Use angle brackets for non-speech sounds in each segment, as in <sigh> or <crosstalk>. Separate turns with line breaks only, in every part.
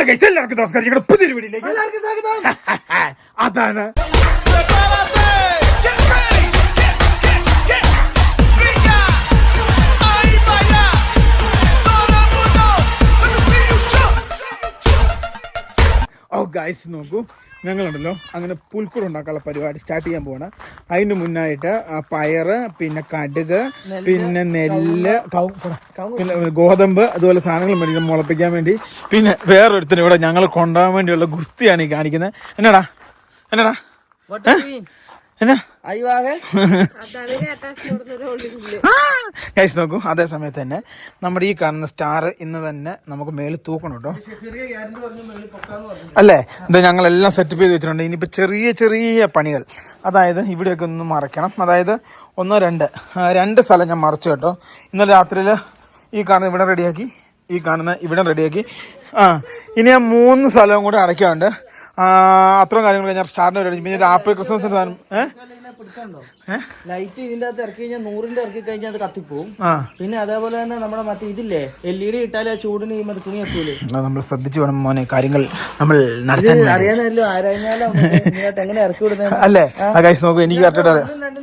Hello guys എല്ലാവർക്കും നമസ്കാരം ഞങ്ങളുടെ പുതിയൊരു വീഡിയോയിലേക്ക്
സ്വാഗതം
അതാണ്. ഓ ഗൈസ് നോക്കൂ ഞങ്ങളുണ്ടല്ലോ. അങ്ങനെ പുൽക്കൂട് ഉണ്ടാക്കാനുള്ള പരിപാടി സ്റ്റാർട്ട് ചെയ്യാൻ പോവാണ്. അതിന് മുന്നായിട്ട് പയറ് പിന്നെ കടുക് പിന്നെ നെല്ല് പിന്നെ ഗോതമ്പ് അതുപോലെ സാധനങ്ങൾ മേടിക്കാൻ മുളപ്പിക്കാൻ വേണ്ടി. പിന്നെ വേറൊരുത്തരും ഇവിടെ ഞങ്ങൾ കൊണ്ടുപോകാൻ വേണ്ടിയുള്ള ഗുസ്തിയാണ് ഈ കാണിക്കുന്നത്. എന്നടാ? എന്നടാ? ഗൈസ് നോക്കൂ അതേ സമയത്ത് തന്നെ നമ്മുടെ ഈ കാണുന്ന സ്റ്റാർ ഇന്ന് തന്നെ നമുക്ക് മേളിൽ തൂക്കണം കേട്ടോ. അല്ലേ? എന്താ ഞങ്ങളെല്ലാം സെറ്റപ്പ് ചെയ്ത് വെച്ചിട്ടുണ്ട്. ഇനിയിപ്പോൾ ചെറിയ ചെറിയ പണികൾ. അതായത് ഇവിടെയൊക്കെ ഒന്ന് മറയ്ക്കണം. അതായത് ഒന്നോ രണ്ട് രണ്ട് സ്ഥലം ഞാൻ മറച്ചു കേട്ടോ. ഇന്നലെ രാത്രിയിൽ ഈ കാണുന്ന ഇവിടെ റെഡിയാക്കി ഈ കാണുന്ന ഇവിടെ റെഡിയാക്കി ആ ഇനി ആ മൂന്ന് സ്ഥലവും കൂടെ അടയ്ക്കാറുണ്ട് അത്രയും കാര്യങ്ങൾ ഞാൻ സ്റ്റാറിന് റെഡി പിന്നെ ആപ്പിൾ ക്രിസ്മസിന്റെ സാധനം ഏഹ്
ലൈറ്റ് ഇതിന്റെ അകത്ത് ഇറക്കി കഴിഞ്ഞാൽ നൂറിന്റെ ഇറക്കി കഴിഞ്ഞാൽ അത് കത്തിപ്പോവും. പിന്നെ അതേപോലെ തന്നെ നമ്മുടെ മറ്റേ ഇതില്ലേ എൽ ഇ ഡി ഇട്ടാലേ ചൂടിന് ഈ മറ്റേ തുണി എത്തൂലേ
നമ്മൾ ശ്രദ്ധിച്ചു വേണം മോനെ കാര്യങ്ങൾ നമ്മൾ നടത്താൻ.
അറിയാനല്ലോ ആരാഞ്ഞാലും എങ്ങനെ ഇറക്കി വിടുന്നത്
അല്ലേ? നോക്കൂ എനിക്ക്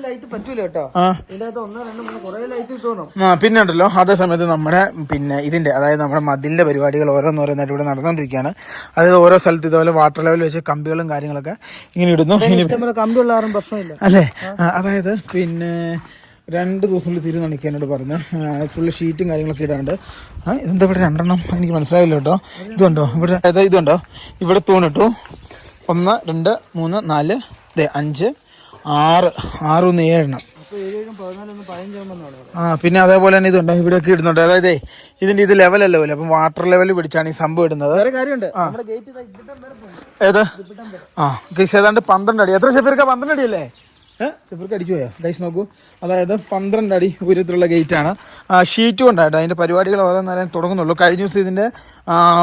ലൈറ്റ് പറ്റൂല കേട്ടോ.
ഇതിനകത്ത്
ഇതിന്റെ അകത്ത് ഒന്നോ രണ്ടോ മൂന്ന് കുറെ ലൈറ്റ് കിട്ടണം.
പിന്നെ ഉണ്ടല്ലോ അതേ സമയത്ത് നമ്മുടെ പിന്നെ ഇതിന്റെ അതായത് നമ്മുടെ മതിലിന്റെ പരിപാടികൾ ഓരോന്നോരോന്നായിട്ട് ഇവിടെ നടന്നുകൊണ്ടിരിക്കുകയാണ്. അതായത് ഓരോ സ്ഥലത്ത് ഇതുപോലെ വാട്ടർ ലെവൽ വെച്ച് കമ്പികളും കാര്യങ്ങളൊക്കെ ഇങ്ങനെ ഇടുന്നു. ഇനി
കമ്പിയുള്ള ആരും പ്രശ്നമില്ല.
അല്ലേ? ആ, അതായത് പിന്നെ രണ്ട് ദിവസം കൊണ്ട് തിരി നണിക്കാനോട് പറഞ്ഞു ഫുള്ള് ഷീറ്റും കാര്യങ്ങളൊക്കെ ഇടാണ്ട്. ഇതെന്താ ഇവിടെ രണ്ടെണ്ണം? എനിക്ക് മനസ്സിലായില്ല കേട്ടോ. ഇതുണ്ടോ? ഇവിടെ അതായത് ഇതുണ്ടോ? ഇവിടെ തൂണിട്ടു ഒന്ന് രണ്ട് മൂന്ന് നാല് ദേ അഞ്ച് ആറ് ആറ് ഒന്ന് ഏഴെണ്ണം. ആ പിന്നെ അതേപോലെ തന്നെ ഇതുണ്ട്. ഇവിടെയൊക്കെ ഇടുന്നുണ്ട്. അതായത് ഇതിന്റെ ഇത് ലെവലല്ലോ അല്ലേ അപ്പം വാട്ടർ ലെവൽ പിടിച്ചാണ് ഈ സംഭവം ഇടുന്നത്. ഏതാ? ആ ഏതാണ്ട് പന്ത്രണ്ട് അടി. എത്ര ഷെഫീർക്ക പന്ത്രണ്ട് അടി ഏഹ് ഷെഫീർക്ക് അടിച്ചു ഗൈസ് നോക്കൂ. അതായത് പന്ത്രണ്ട് അടി ഉയരത്തിലുള്ള ഗേറ്റാണ് ഷീറ്റ് കൊണ്ടായിട്ട് അതിന്റെ പരിപാടികൾ ഓരോ നേരം തുടങ്ങുന്നുള്ളൂ. കഴിഞ്ഞ ദിവസം ഇതിന്റെ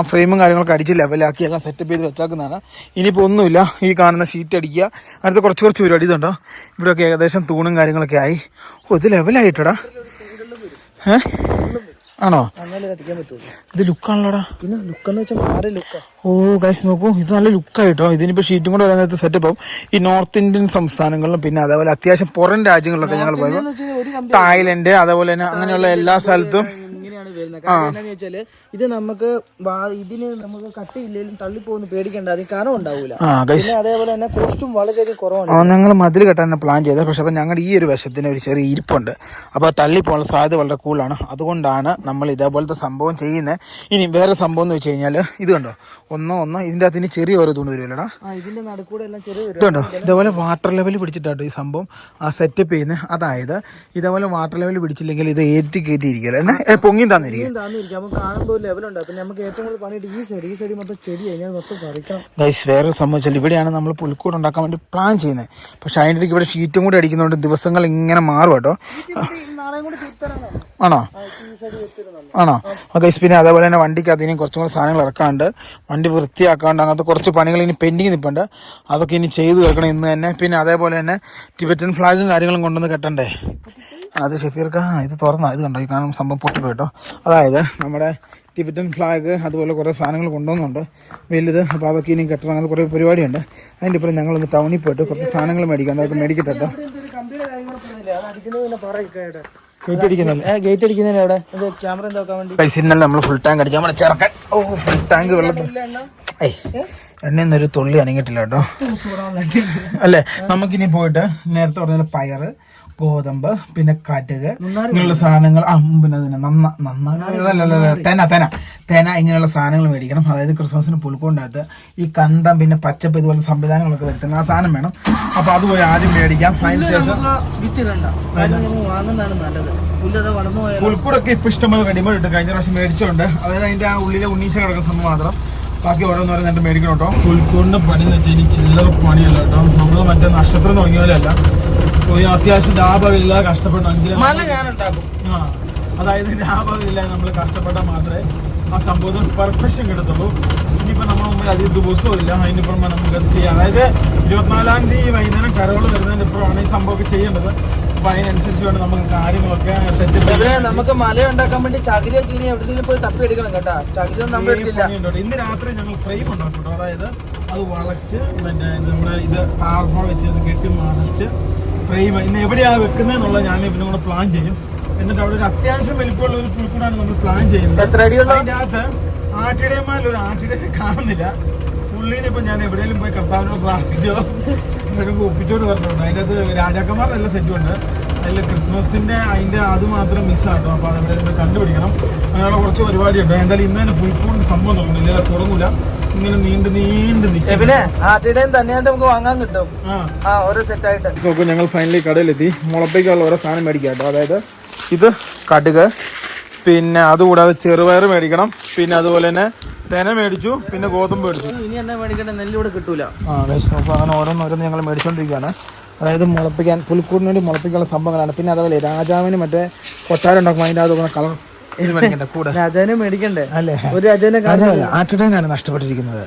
ഫ്രെയിമും കാര്യങ്ങളൊക്കെ അടിച്ച് ലെവലാക്കി എല്ലാം സെറ്റപ്പ് ചെയ്ത് വെച്ചാക്കുന്നതാണ്. ഇനിയിപ്പോൾ ഒന്നുമില്ല. ഈ കാണുന്ന ഷീറ്റ് അടിക്കുക. അടുത്ത കുറച്ച് കുറച്ച് പരിപാടി ഇതുണ്ടോ? ഇവിടെയൊക്കെ ഏകദേശം തൂണും കാര്യങ്ങളൊക്കെ ആയി. ഓ ഇത് ലെവലായിട്ടടാ ഏ? ആണോ? ഇത് ലുക്കാണല്ലോടാ.
പിന്നെ ലുക്ക് എന്ന് വെച്ചാൽ ലുക്കാ.
ഓ ഗൈസ് നോക്കൂ. ഇത് നല്ല ലുക്കായിട്ടോ ഇതിനിപ്പോ ഷീറ്റും കൂടെ വരാൻ നേരത്തെ സെറ്റപ്പ് ആവും ഈ നോർത്ത് ഇന്ത്യൻ സംസ്ഥാനങ്ങളിലും പിന്നെ അതേപോലെ അത്യാവശ്യം പുറം രാജ്യങ്ങളിലൊക്കെ ഞങ്ങൾ
കമ്പി
തായ്ലൻഡ് അതേപോലെ തന്നെ അങ്ങനെയുള്ള എല്ലാ സ്ഥലത്തും
ഇങ്ങനെയാണ് വരുന്നത്. കാരണം എന്താണെന്ന് വെച്ചാൽ ഇത് നമുക്ക് ഇതിന് നമുക്ക് കട്ടിയില്ലെങ്കിലും തള്ളിപ്പോന്ന് പേടിക്കേണ്ട. അതിന് കനം ഉണ്ടാവൂല.
ആ ഗൈസ്
പിന്നെ അതേപോലെ തന്നെ കോസ്റ്റും വളരെയധികം കുറവാണ്.
ഞങ്ങൾ മതിൽ കെട്ടാൻ പ്ലാൻ ചെയ്തത്. പക്ഷെ അപ്പം ഞങ്ങളുടെ ഈ ഒരു വശത്തിന് ഒരു ചെറിയ ഇരിപ്പുണ്ട്. അപ്പോൾ തള്ളിപ്പോകാനുള്ള സാധ്യത വളരെ കൂടുതലാണ്. അതുകൊണ്ടാണ് നമ്മൾ ഇതേപോലത്തെ സംഭവം ചെയ്യുന്നത്. ഇനി വേറെ സംഭവം എന്ന് വെച്ച് കഴിഞ്ഞാൽ ഇത് കണ്ടോ? ഒന്നോ ഒന്നോ ഇതിന്റെ അകത്ത് ഇനി ചെറിയ ഓരോ തുണി വരുമല്ലോടാ ഇതുണ്ടോ ഇതേപോലെ വാട്ടർ ലെവൽ പിടിച്ചിട്ടാട്ടോ ഈ സംഭവം ആ സെറ്റപ്പ് ചെയ്യുന്നത്. അതായത് ഇതേപോലെ വാട്ടർ ലെവൽ പിടിച്ചില്ലെങ്കിൽ ഇത് ഏറ്റി കയറ്റി ഇരിക്കില്ല എന്നെ പൊങ്ങി തന്നിരിക്കും ഗൈസ് വേറെ സംഭവിച്ചാൽ ഇവിടെയാണ് നമ്മൾ പുൽക്കൂട് ഉണ്ടാക്കാൻ വേണ്ടി പ്ലാൻ ചെയ്യുന്നത്. പക്ഷെ അതിന്റെ ഇടയ്ക്ക് ഇവിടെ ഷീറ്റും കൂടി അടിക്കുന്നതുകൊണ്ട് ദിവസങ്ങൾ ഇങ്ങനെ മാറും കേട്ടോ. ആണോ? ആണോ? ഗൈസ് പിന്നെ അതേപോലെ തന്നെ വണ്ടിക്ക് അതിന് കുറച്ചും കൂടെ സാധനങ്ങൾ ഇറക്കാണ്ട് വണ്ടി വൃത്തിയാക്കാണ്ട് അങ്ങനത്തെ കുറച്ച് പണികൾ ഇനി പെൻഡിങ് നിൽപ്പുണ്ട് അതൊക്കെ ഇനി ചെയ്തു തീർക്കണം ഇന്ന് തന്നെ. പിന്നെ അതേപോലെ തന്നെ ടിബറ്റൻ ഫ്ലാഗും കാര്യങ്ങളും കൊണ്ടുവന്ന് കെട്ടണ്ടേ? അത് ഷെഫീർക്ക് ഇത് തുറന്നാ ഇത് കണ്ടോ? ഈ കാണുന്ന സംഭവം പൊട്ടിപ്പോയി കേട്ടോ അതായത് നമ്മുടെ ടിബറ്റൻ ഫ്ലാഗ് അതുപോലെ കുറേ സാധനങ്ങൾ കൊണ്ടുവന്നുണ്ട്. വലുത് അപ്പോൾ അതൊക്കെ ഇനി കെട്ടണം. അങ്ങനത്തെ കുറേ പരിപാടിയുണ്ട്. അതിന്റെ ഇപ്പം ഞങ്ങളൊന്ന് ടൗണിൽ പോയിട്ട് കുറച്ച് സാധനങ്ങൾ മേടിക്കാം. അതൊക്കെ മേടിക്കട്ടെ കേട്ടോ ഗേറ്റ് അടിക്കുന്നില്ല
ഗേറ്റ് അടിക്കുന്നതിന് അവിടെ ക്യാമറ എന്താക്കാൻ വേണ്ടി?
പൈസ ഇന്നലെ നമ്മൾ ഫുൾ ടാങ്ക് അടിച്ചു. നമ്മുടെ ചെറുക്കൻ. ഓ ഫുൾ ടാങ്ക് വെള്ളത്തിൽ.
ഇല്ല എണ്ണ
ഏയ് തുള്ളി അനങ്ങിട്ടില്ല കേട്ടോ. അല്ലേ? നമുക്കിനി പോയിട്ട് നേരത്തെ പറഞ്ഞ പയറ് ഗോതമ്പ് പിന്നെ കടുക് ഇങ്ങനെയുള്ള സാധനങ്ങൾ. ആ പിന്നെ അതിന് നന്ന തെന തെന. തെന ഇങ്ങനെയുള്ള സാധനങ്ങൾ മേടിക്കണം. അതായത് ക്രിസ്മസിന് പുൽക്കൊണ്ടകത്ത് ഈ കണ്ടം പിന്നെ പച്ചപ്പ് ഇതുപോലത്തെ സംവിധാനങ്ങളൊക്കെ വരുത്തുന്ന ആ സാധനം വേണം. അപ്പൊ അത് പോയി ആദ്യം മേടിക്കാം. അതിന് ശേഷം
നമുക്ക് വിത്തിടണ്ട. വാങ്ങുന്നതാണ് നല്ലത്. പുല്ലത് വളർന്നു പോയാൽ
പുൽക്കൂടൊക്കെ ഇപ്പൊ ഇഷ്ടംപോലെ റെഡിമേഡ് ഇട്ട് കഴിഞ്ഞ പ്രാവശ്യം മേടിച്ചോണ്ട്. അതായത് അതിന്റെ ആ ഉള്ളിലെ ഉണ്ണീച്ച കിടക്കുന്ന സംഭവം മാത്രം. ബാക്കി ഓരോന്നോരോന്നായിട്ട് മേടിക്കണം കേട്ടോ. പുൽക്കൂടിന്റെ പണി എന്ന് വെച്ചാൽ ഇനി ചില്ലറ പണിയല്ല കേട്ടോ. നമ്മൾ മറ്റേ നക്ഷത്രം തുടങ്ങിയ പോലെയല്ല ഒരു അത്യാവശ്യം ലാഭമില്ല കഷ്ടപ്പെടണമെങ്കിൽ
മല
ആ അതായത് ലാഭമില്ല നമ്മൾ കഷ്ടപ്പെട്ടാൽ മാത്രമേ ആ സംഭവത്തിന് പെർഫെക്ഷൻ കിട്ടത്തുള്ളൂ. ഇനിയിപ്പോൾ നമ്മൾ മുമ്പിൽ അധികം ദിവസവും ഇല്ല. അതിന് പുറമെ നമുക്ക് ചെയ്യാം? അതായത് ഇരുപത്തിനാലാം തീയതി വൈകുന്നേരം കരകൾ വരുന്നതിന് ഇപ്പോഴാണ് ഈ സംഭവമൊക്കെ ചെയ്യേണ്ടത്. അപ്പൊ അതിനനുസരിച്ച് വേണം നമുക്ക് കാര്യങ്ങളൊക്കെ സെറ്റ്
നമുക്ക് മല ഉണ്ടാക്കാൻ വേണ്ടി ചകിരിയൊക്കെ ഇനി എവിടെയെങ്കിലും പോയി തപ്പി എടുക്കണം കേട്ടാ. ചകിരി ഒന്നും നമ്മൾ എടുത്തില്ല.
ഇന്ന് രാത്രി ഞങ്ങൾ ഫ്രെയിം ഉണ്ടാക്കും അതായത് അത് വളച്ച് പിന്നെ നമ്മുടെ ഇത് ടാർമ വെച്ച് കെട്ടി മറിച്ച് ഫ്രെയിം ഇന്ന് എവിടെയാണ് വെക്കുന്നതെന്നുള്ള ഞാൻ പിന്നെ കൂടെ പ്ലാൻ ചെയ്യും. എന്നിട്ട് അവിടെ ഒരു അത്യാവശ്യം വലിപ്പമുള്ള ഒരു പുൽക്കൂടാണ് നമ്മൾ പ്ലാൻ ചെയ്യുന്നത്.
എത്ര അടിയുള്ള?
അതിന്റെ അകത്ത് ആട്ടിടയന്മാരിൽ ഒരു ആട്ടിടയെ കാണുന്നില്ല. പുള്ളീനെ ഇപ്പൊ ഞാൻ എവിടെയെങ്കിലും പോയി കർത്താവിനോട് പ്രാർത്ഥിച്ചോ? എവിടെയെങ്കിലും ഒപ്പിച്ചോട് പറഞ്ഞിട്ടുണ്ട് അതിന്റെ അത് രാജാക്കന്മാരുടെ എല്ലാ സെറ്റും ഉണ്ട്. അതിൽ ക്രിസ്മസിന്റെ അതിന്റെ അത് മാത്രം മിസ്സാട്ടോ ആട്ടോ അത് പോയി കണ്ടുപിടിക്കണം. അങ്ങനെയുള്ള കുറച്ച് പരിപാടിയുണ്ട്. എന്തായാലും ഇന്ന് തന്നെ ഫുൾപൂൺ സംഭവം തുടങ്ങുന്നില്ല ഇല്ല തുടങ്ങൂല. ഇങ്ങനെ നീണ്ട് നീണ്ട് നിൽക്കും
പിന്നെ ആട്ടിയുടെയും തന്നെയായിട്ട് നമുക്ക് വാങ്ങാൻ കിട്ടും.
ആ.
ഓരോ സെറ്റ് ആയിട്ട്.
നോക്കൂ ഞങ്ങൾ ഫൈനലി കടയിലെത്തി. മുളപ്പേക്കുള്ള ഓരോ സാധനം മേടിക്കാം കേട്ടോ. അതായത് ഇത് കടുക്. പിന്നെ അതുകൂടാതെ ചെറുപയർ മേടിക്കണം. പിന്നെ അതുപോലെ തന്നെ തെന മേടിച്ചു പിന്നെ ഗോതമ്പ് മേടിച്ചു.
ഇനി എന്നാ മേടിക്കേണ്ട നെല്ല് ഇവിടെ കിട്ടൂല.
ആ വേസ്റ്റ് അപ്പോൾ അങ്ങനെ ഓരോന്നോരോന്ന് ഞങ്ങൾ മേടിച്ചുകൊണ്ടിരിക്കുകയാണ് അതായത് മുളപ്പിക്കാൻ പുൽക്കൂടിന് വേണ്ടി മുളപ്പിക്കാനുള്ള സംഭവങ്ങളാണ്. പിന്നെ അതുപോലെ രാജാവിന് മറ്റേ കൊട്ടാരം ഉണ്ടാക്കുമ്പോൾ അതിന്റെ അത് കളർ
രാജാവിനെ മേടിക്കണ്ടേ?
അല്ലേ?
ഒരു രാജാവിനെ
ആട്ടിടേനാണ് നഷ്ടപ്പെട്ടിരിക്കുന്നത്.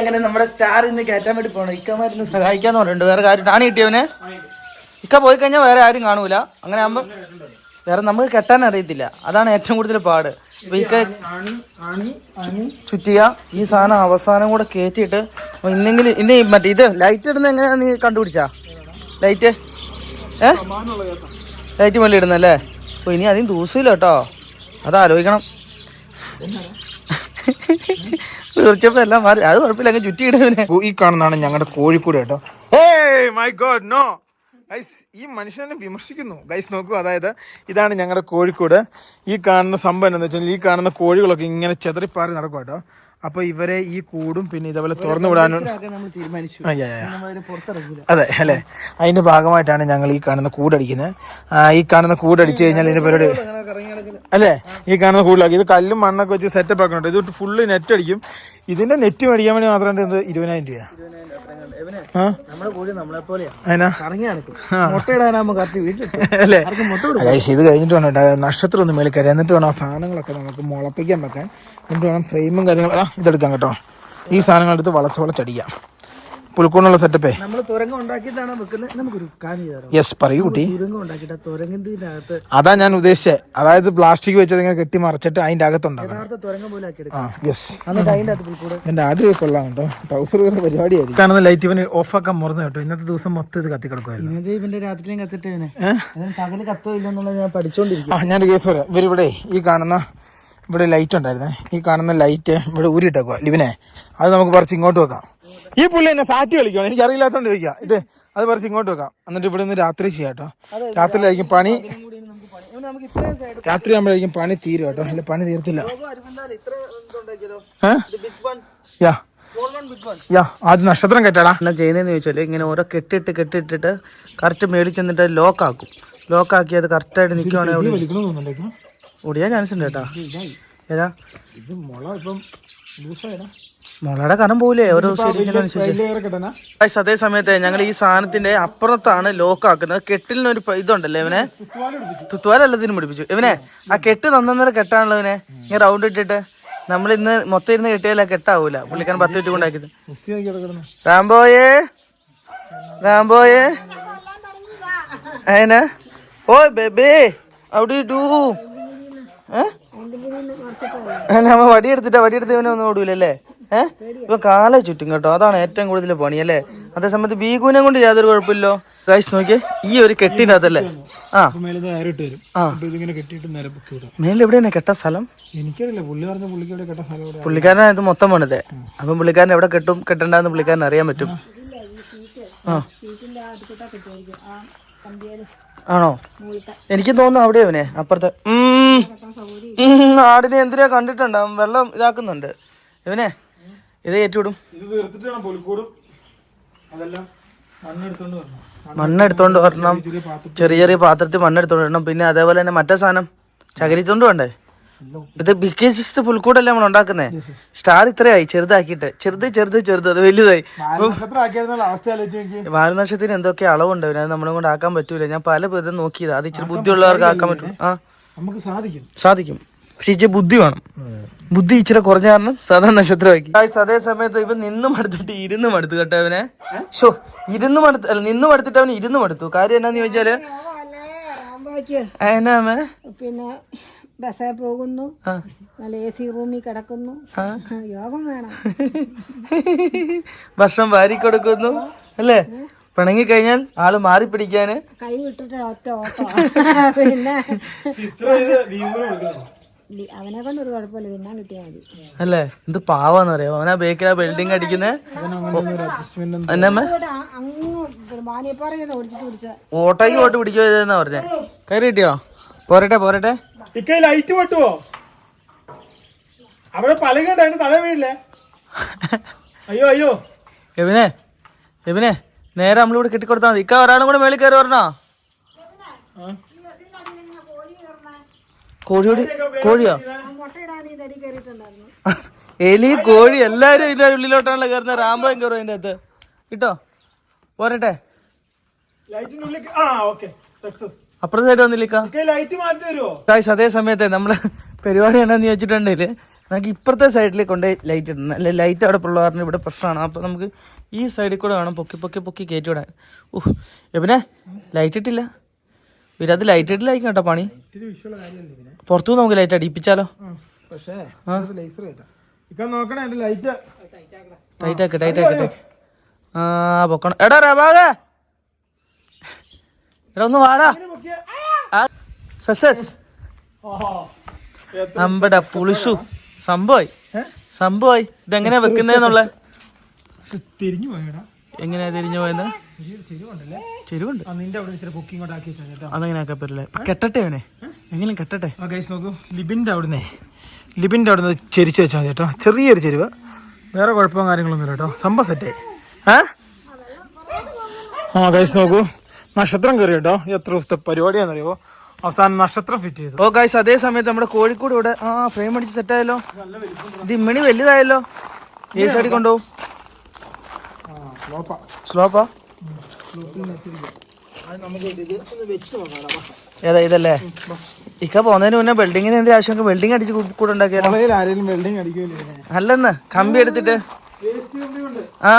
അങ്ങനെ നമ്മുടെ സ്റ്റാർ ഇന്ന് കയറ്റാൻ വേണ്ടി പോകണം ഇക്കമാരിന്ന് സഹായിക്കാന്ന് പറഞ്ഞിട്ടുണ്ട്. വേറെ കാര്യം ആണ് കിട്ടിയവന് ഇക്ക പോയി കഴിഞ്ഞാൽ വേറെ ആരും കാണൂല. അങ്ങനെ ആകുമ്പോൾ വേറെ നമുക്ക് കെട്ടാൻ അറിയത്തില്ല. അതാണ് ഏറ്റവും കൂടുതൽ പാട്. ചുറ്റിയ ഈ സാധനം അവസാനം കൂടെ കയറ്റിയിട്ട് ഇന്നെങ്കിലും ഇന്ന് മറ്റേ ഇത് ലൈറ്റ് ഇടുന്ന എങ്ങനെയാ നീ കണ്ടുപിടിച്ചാ? ലൈറ്റ് ഏ? ലൈറ്റ് മല്ലി ഇടുന്നല്ലേ അപ്പൊ ഇനി അധികം ദൂസില്ല കേട്ടോ. അത് ആലോചിക്കണം. തീർച്ചയായിട്ടും എല്ലാം മാറി. അത് കുഴപ്പമില്ല അങ്ങ് ചുറ്റിയിടുവിനെ
ഓ, ഈ കാണുന്നതാണ് ഞങ്ങളുടെ കോഴിക്കോട് കേട്ടോ. Hey my god no guys ഈ മനുഷ്യനെ വിമർശിക്കുന്നു. ഗൈസ് നോക്കൂ അതായത് ഇതാണ് ഞങ്ങളുടെ കോഴിക്കോട്. ഈ കാണുന്ന സംഭവം എന്ന് വെച്ചാൽ ഈ കാണുന്ന കോഴികളൊക്കെ ഇങ്ങനെ ചെതറിപ്പാറി നടക്കും കേട്ടോ. അപ്പൊ ഇവരെ ഈ കൂടും പിന്നെ ഇതേപോലെ തുറന്നു വിടാനും. അതെ അല്ലെ? അതിന്റെ ഭാഗമായിട്ടാണ് ഞങ്ങൾ ഈ കാണുന്ന കൂടടിക്കുന്നത് ഈ കാണുന്ന കൂടടിച്ചു കഴിഞ്ഞാൽ ഇതിന്റെ പരിപാടി അല്ലേ? ഈ കാണുന്ന കൂടുതലാക്കി ഇത് കല്ലും മണ്ണൊക്കെ വെച്ച് സെറ്റപ്പ് ആക്കുന്നുണ്ട് ഇത് ഫുള്ള് നെറ്റ് അടിക്കും. ഇതിന്റെ നെറ്റ് മേടിക്കാൻ വേണ്ടി മാത്രം ഇത് ഇരുപതിനായിരം രൂപ. ഇത് കഴിഞ്ഞിട്ട് വേണം നക്ഷത്രം ഒന്ന് മേളിൽ കയറി. എന്നിട്ട് വേണം ആ സാധനങ്ങളൊക്കെ നമുക്ക് മുളപ്പിക്കാൻ പറ്റാൻ. എന്നിട്ട് വേണം ഫ്രെയിമും കാര്യങ്ങളും ഇതെടുക്കാം കേട്ടോ. ഈ സാധനങ്ങൾ എടുത്ത് വളച്ച് വളച്ചടിക്കാം. പുൽക്കൂടുള്ള സെറ്റപ്പേ
നമ്മൾ തുരങ്കം ഉണ്ടാക്കിയിട്ടാണ് വെക്കുന്നത് നമുക്കൊരു കാര്യം ചെയ്താലോ
യെസ് പറയൂ കുട്ടി.
തുരങ്കം ഉണ്ടാക്കിയിട്ട് ആ തുരങ്കത്തിന്റെ അകത്ത്
അതാ ഞാൻ ഉദ്ദേശിച്ചത് അതായത് പ്ലാസ്റ്റിക് വെച്ചത് ഇങ്ങനെ കെട്ടി മറിച്ചിട്ട് അതിന്റെ
അകത്തുണ്ടാകും തുരങ്കം പോലെ ആക്കി
യെസ്
എന്നിട്ട് അതിന്റെ അകത്ത് പുൽക്കൂട്.
എന്റെ ആദ്യം കൊള്ളാം കേട്ടോ. ട്രൗസർ പരിപാടിയായിരിക്കും. കാണുന്ന ലൈറ്റ് ഇവന് ഓഫ് ആക്കാൻ മറന്നു കേട്ടോ. ഇന്നത്തെ ദിവസം മൊത്തം ഇത് കത്തി കിടക്കുമായിരുന്നു
ഇവന്റെ പകൽ കത്തോ ഇല്ലെന്നുള്ളത് ഞാൻ പഠിച്ചോണ്ടിരിക്കും
ആ ഞാൻ കേസ് പറയാം. ഇവരിവിടെ ഈ കാണുന്ന ഇവിടെ ലൈറ്റ് ഉണ്ടായിരുന്നേ. ഈ കാണുന്ന ലൈറ്റ് ഇവിടെ ഊരിട്ടേക്കുക ലിവിനെ അത് നമുക്ക് പറിച്ച് ഇങ്ങോട്ട് വെക്കാം. ഈ പുള്ളി എന്നെ സാറ്റ് കളിക്കണം എനിക്ക് അറിയില്ലാത്തോണ്ട് ചോദിക്കാം ഇത് അത് പറിച്ച് ഇങ്ങോട്ട് വെക്കാം. എന്നിട്ട് ഇവിടെ നിന്ന് രാത്രി ചെയ്യാം കേട്ടോ രാത്രിയിലായിരിക്കും പണി.
നമുക്ക് ഇത്രയും സൈഡ്
രാത്രി ആകുമ്പോഴായിരിക്കും പണി തീരും കേട്ടോ അല്ലെ പണി തീർത്തില്ല.
ഇത്ര ഇതുണ്ടാക്കിയല്ലോ.
ഏ?
Big one
yeah.
Small one big one
yeah ആദ്യം നക്ഷത്രം കെട്ടടാ.
എന്നാ ചെയ്യുന്നതെന്ന് ചോദിച്ചാൽ ഇങ്ങനെ ഓരോ കെട്ടിട്ട് കെട്ടിട്ടിട്ട് കറക്റ്റ് മേളിൽ ചെന്നിട്ട് ലോക്ക് ആക്കും. ലോക്ക് ആക്കി അത് കറക്റ്റായിട്ട് നിൽക്കുവാണെങ്കിൽ
ഓടിയാ
ഓടിയാൻ ചാൻസ് ഉണ്ട് കേട്ടാ. ഏതാ?
ഇത് മുള ഇപ്പം ലൂസായടാ
മുളയുടെ കനം പോവില്ലേ? ഓരോ അതേ സമയത്ത് ഞങ്ങൾ ഈ സാധനത്തിന്റെ അപ്പുറത്താണ് ലോക്ക് ആക്കുന്നത്. കെട്ടിലിനൊരു ഒരു ഇതുണ്ടല്ലേ ഇവനെ? തുത്തുവാലല്ല ഇതിന് പിടിപ്പിച്ചു. ഇവനെ ആ കെട്ട് നന്നര കെട്ടാണല്ലോ ഇവനെ? ഇങ്ങനെ റൗണ്ട് ഇട്ടിട്ട്. നമ്മൾ ഇന്ന് മൊത്തം ഇരുന്ന് കെട്ടിയാൽ കെട്ടാവൂല. പുള്ളിക്കാരൻ പത്ത് മിനിറ്റ് കൊണ്ടാക്കിയത്. റാംബോയേ റാംബോയേ അതിനാ ഓ ബേബേ അവിടെ ഡൂ നമ്മ വടിയെടുത്തിട്ടാ വടിയെടുത്ത് ഇവനെ ഒന്നും ഓടൂലല്ലേ? ഏഹ് ഇപ്പൊ കാല ചുറ്റും കേട്ടോ. അതാണ് ഏറ്റവും കൂടുതൽ പണി അല്ലേ? അതേ സമയത്ത് ബീഗുവിനെ കൊണ്ട് യാതൊരു കുഴപ്പമില്ലോ? കാശ് നോക്കിയേ. ഈ ഒരു
കെട്ടിന്റെ അതല്ലേ
ആ. മേലെ എവിടെയാണ് കെട്ട സ്ഥലം?
എനിക്കറിയില്ല.
പുള്ളിക്കാരനാണ് ഇത് മൊത്തം പണിതേ. അപ്പം പുള്ളിക്കാരൻ എവിടെ കെട്ടും കെട്ടണ്ടെന്ന് പുള്ളിക്കാരൻ അറിയാൻ പറ്റും. ആ. ആണോ? എനിക്ക് തോന്നുന്നു അവിടെ അവനെ അപ്പുറത്തെ. ആടിനെ എന്തിനാ കണ്ടിട്ടുണ്ട് അവൻ വെള്ളം ഇതാക്കുന്നുണ്ട്. ഇവനെ ഇത് ഏറ്റുവിടും.
ഇത് അതെല്ലാം മണ്ണെടുത്തോണ്ട് വരണം.
മണ്ണെടുത്തോണ്ട് വരണം. ചെറിയ ചെറിയ പാത്രത്തിൽ മണ്ണെടുത്തോണ്ട് വരണം. പിന്നെ അതേപോലെ തന്നെ മറ്റേ സാധനം ചകരിത്തോണ്ട് വേണ്ടേ? ഇത് ബിക്കേസ്റ്റ് പുൽക്കൂടല്ലേ നമ്മൾ ഉണ്ടാക്കുന്നേ? സ്റ്റാർ ഇത്രയായി ചെറുതാക്കിയിട്ട്. ചെറുത് ചെറുത് ചെറുത്. അത് വലുതായി. വാൽനക്ഷത്തിന് എന്തൊക്കെ അളവുണ്ട്? അത് നമ്മളെ കൊണ്ട് ആക്കാൻ പറ്റൂല. ഞാൻ പല പേരും നോക്കിയതാ. അത് ഇച്ചിരി ബുദ്ധിയുള്ളവർക്ക് ആക്കാൻ പറ്റും ആ.
നമുക്ക് സാധിക്കും.
സാധിക്കും. പക്ഷെ ഇച്ചിരി ബുദ്ധി വേണം. ബുദ്ധി ഇച്ചിരി കുറഞ്ഞ കാരണം സദാ നക്ഷത്രമാക്കി. അതേ സമയത്ത് ഇവൻ നിന്നും എടുത്തിട്ട് ഇരുന്നും എടുത്തു കേട്ടോ അവനെ. ഷോ ഇരുന്നും എടുത്ത് അല്ല നിന്നും എടുത്തിട്ട് അവൻ ഇരുന്നും എടുത്തു കാര്യം എന്നാന്ന് ചോദിച്ചാൽ?
നോക്കിയോ
എന്നാ അമ്മേ
പിന്നെ ബസ്സേ പോകുന്നു.
ആ.
നല്ല എ സി റൂമിൽ കിടക്കുന്നു. യോഗം വേണം.
ഭക്ഷണം വാരി കൊടുക്കുന്നു അല്ലേ? പിണങ്ങി കഴിഞ്ഞാൽ ആൾ മാറി പിടിക്കാന്
കൈ വിട്ടിട്ട് ഒറ്റ ഓട്ടോ. പിന്നെ അവനെ കൊണ്ട് ഒരു കുഴപ്പമില്ല തിന്നാൻ കിട്ടിയാൽ മതി.
അല്ലേ? എന്ത് പാവാന്ന് അറിയാം അവനാ ബേക്കിലാ ബിൽഡിംഗ് അടിക്കുന്നേ. എന്നമ്മേ
ഇവിടെ അ- അങ്ങ് മാനിയപ്പാറയിൽ ഓടിച്ചിട്ട്
ഓട്ടോയ്ക്ക് പോട്ട് പിടിക്കുമെന്നാ പറഞ്ഞേ. കയറി കിട്ടിയോ പോരട്ടെ. പോരട്ടെ
ലൈറ്റ് പൊട്ടുവോ? അവിടെ പലകണ്ടായിരുന്നു തല വീഴില്ലേ? അയ്യോ അയ്യോ.
എബിനെ എബിനെ നേരെ നമ്മളിവിടെ കെട്ടിക്കൊടുത്താൽ മതി. ഇക്ക ഒരാളും കൂടെ മേളിൽ കയറി പറഞ്ഞോ കോഴിയോട് കോഴിയോ? എലി കോഴി എല്ലാരും ഇതിന്റെ ഉള്ളിലോട്ടാണല്ലോ കയറുന്നത്. റാമ്പോയും കയറും അതിന്റെ അകത്ത്. കിട്ടോ? പോരട്ടെ. അപ്പുറത്തെ സൈഡ് വന്നില്ലേക്കാ
ലൈറ്റ് മാറ്റി തരുമോ
ഗായ്സ് അതേ സമയത്ത് നമ്മൾ പരിപാടി എന്നാന്ന് ചോദിച്ചിട്ടുണ്ടെങ്കിൽ നമുക്ക് ഇപ്പുറത്തെ സൈഡിൽ കൊണ്ട് ലൈറ്റ് ഇടണം. അല്ലെ ലൈറ്റ് അവിടെ പിള്ളേറിന് ഇവിടെ പ്രശ്നമാണ്. അപ്പൊ നമുക്ക് ഈ സൈഡിൽ കൂടെ വേണം പൊക്കി പൊക്കി പൊക്കി കയറ്റി വിടാൻ. ഓഹ് എവിടെ ലൈറ്റ് ഇട്ടില്ല. ഇവരത് ലൈറ്റ് ഇട്ടില്ലായിരിക്കും കേട്ടോ പണി. പുറത്തു നമുക്ക് ലൈറ്റ് അടിപ്പിച്ചാലോ?
പക്ഷേ
ടൈറ്റ് ആക്ക് ടൈറ്റ് ആക്ക് ടൈറ്റ് ആ പൊക്കണം. എടാ ഒന്ന് വാടാ. സക്സസ് പുളിഷു. സംഭവായി. സംഭവായി. ഇതെങ്ങനെയാ വെക്കുന്നേന്നുള്ള
തിരിഞ്ഞു പോയടാ.
എങ്ങനെയാ തിരിഞ്ഞു
ചെരുവുണ്ടല്ലേ
ചെരുവുണ്ട്.
നിന്റെ അവിടെ ഇച്ചിരി ബുക്കിംഗ് കൂടെ ആക്കി വെച്ചാൽ കേട്ടോ
അതങ്ങനെ ആക്കാൻ പറ്റില്ല? കെട്ടട്ടെ അവനെ. കെട്ടട്ടെ.
ഗൈസ് നോക്കൂ. ലിബിന്റെ അവിടുന്ന്. ലിബിന്റെ അവിടുന്ന് ചെരിച്ച് വെച്ചാൽ മതി കേട്ടോ. ചെറിയൊരു ചെരുവ്. വേറെ കുഴപ്പവും കാര്യങ്ങളൊന്നും ഇല്ല കേട്ടോ. സംഭവം സെറ്റേ ഏ? ആ ഗൈസ് നോക്കൂ. നക്ഷത്രം കയറി കേട്ടോ. എത്ര ദിവസത്തെ പരിപാടിയാണെന്നറിയോ അവസാനം നക്ഷത്രം ഫിറ്റ് ചെയ്തു.
ഓ ഗൈസ് അതേ സമയത്ത് നമ്മുടെ കോഴിക്കോട് ഇവിടെ ആ ഫ്രെയിം അടിച്ച് സെറ്റായല്ലോ ഇത് ഇമ്മണി വലുതായല്ലോ. ഏ സൈഡിൽ കൊണ്ടുപോകും സ്ലോപ്പാ ഏതാ ഇതല്ലേ? ഇക്ക പോന്നതിന് മുന്നേ ബിൽഡിങ്ങിന് എന്ത് ആവശ്യം ബിൽഡിംഗ് അടിച്ച് കൂടെ ഉണ്ടാക്കിയാലോ അല്ലെന്ന് കമ്പി എടുത്തിട്ട്. ആ?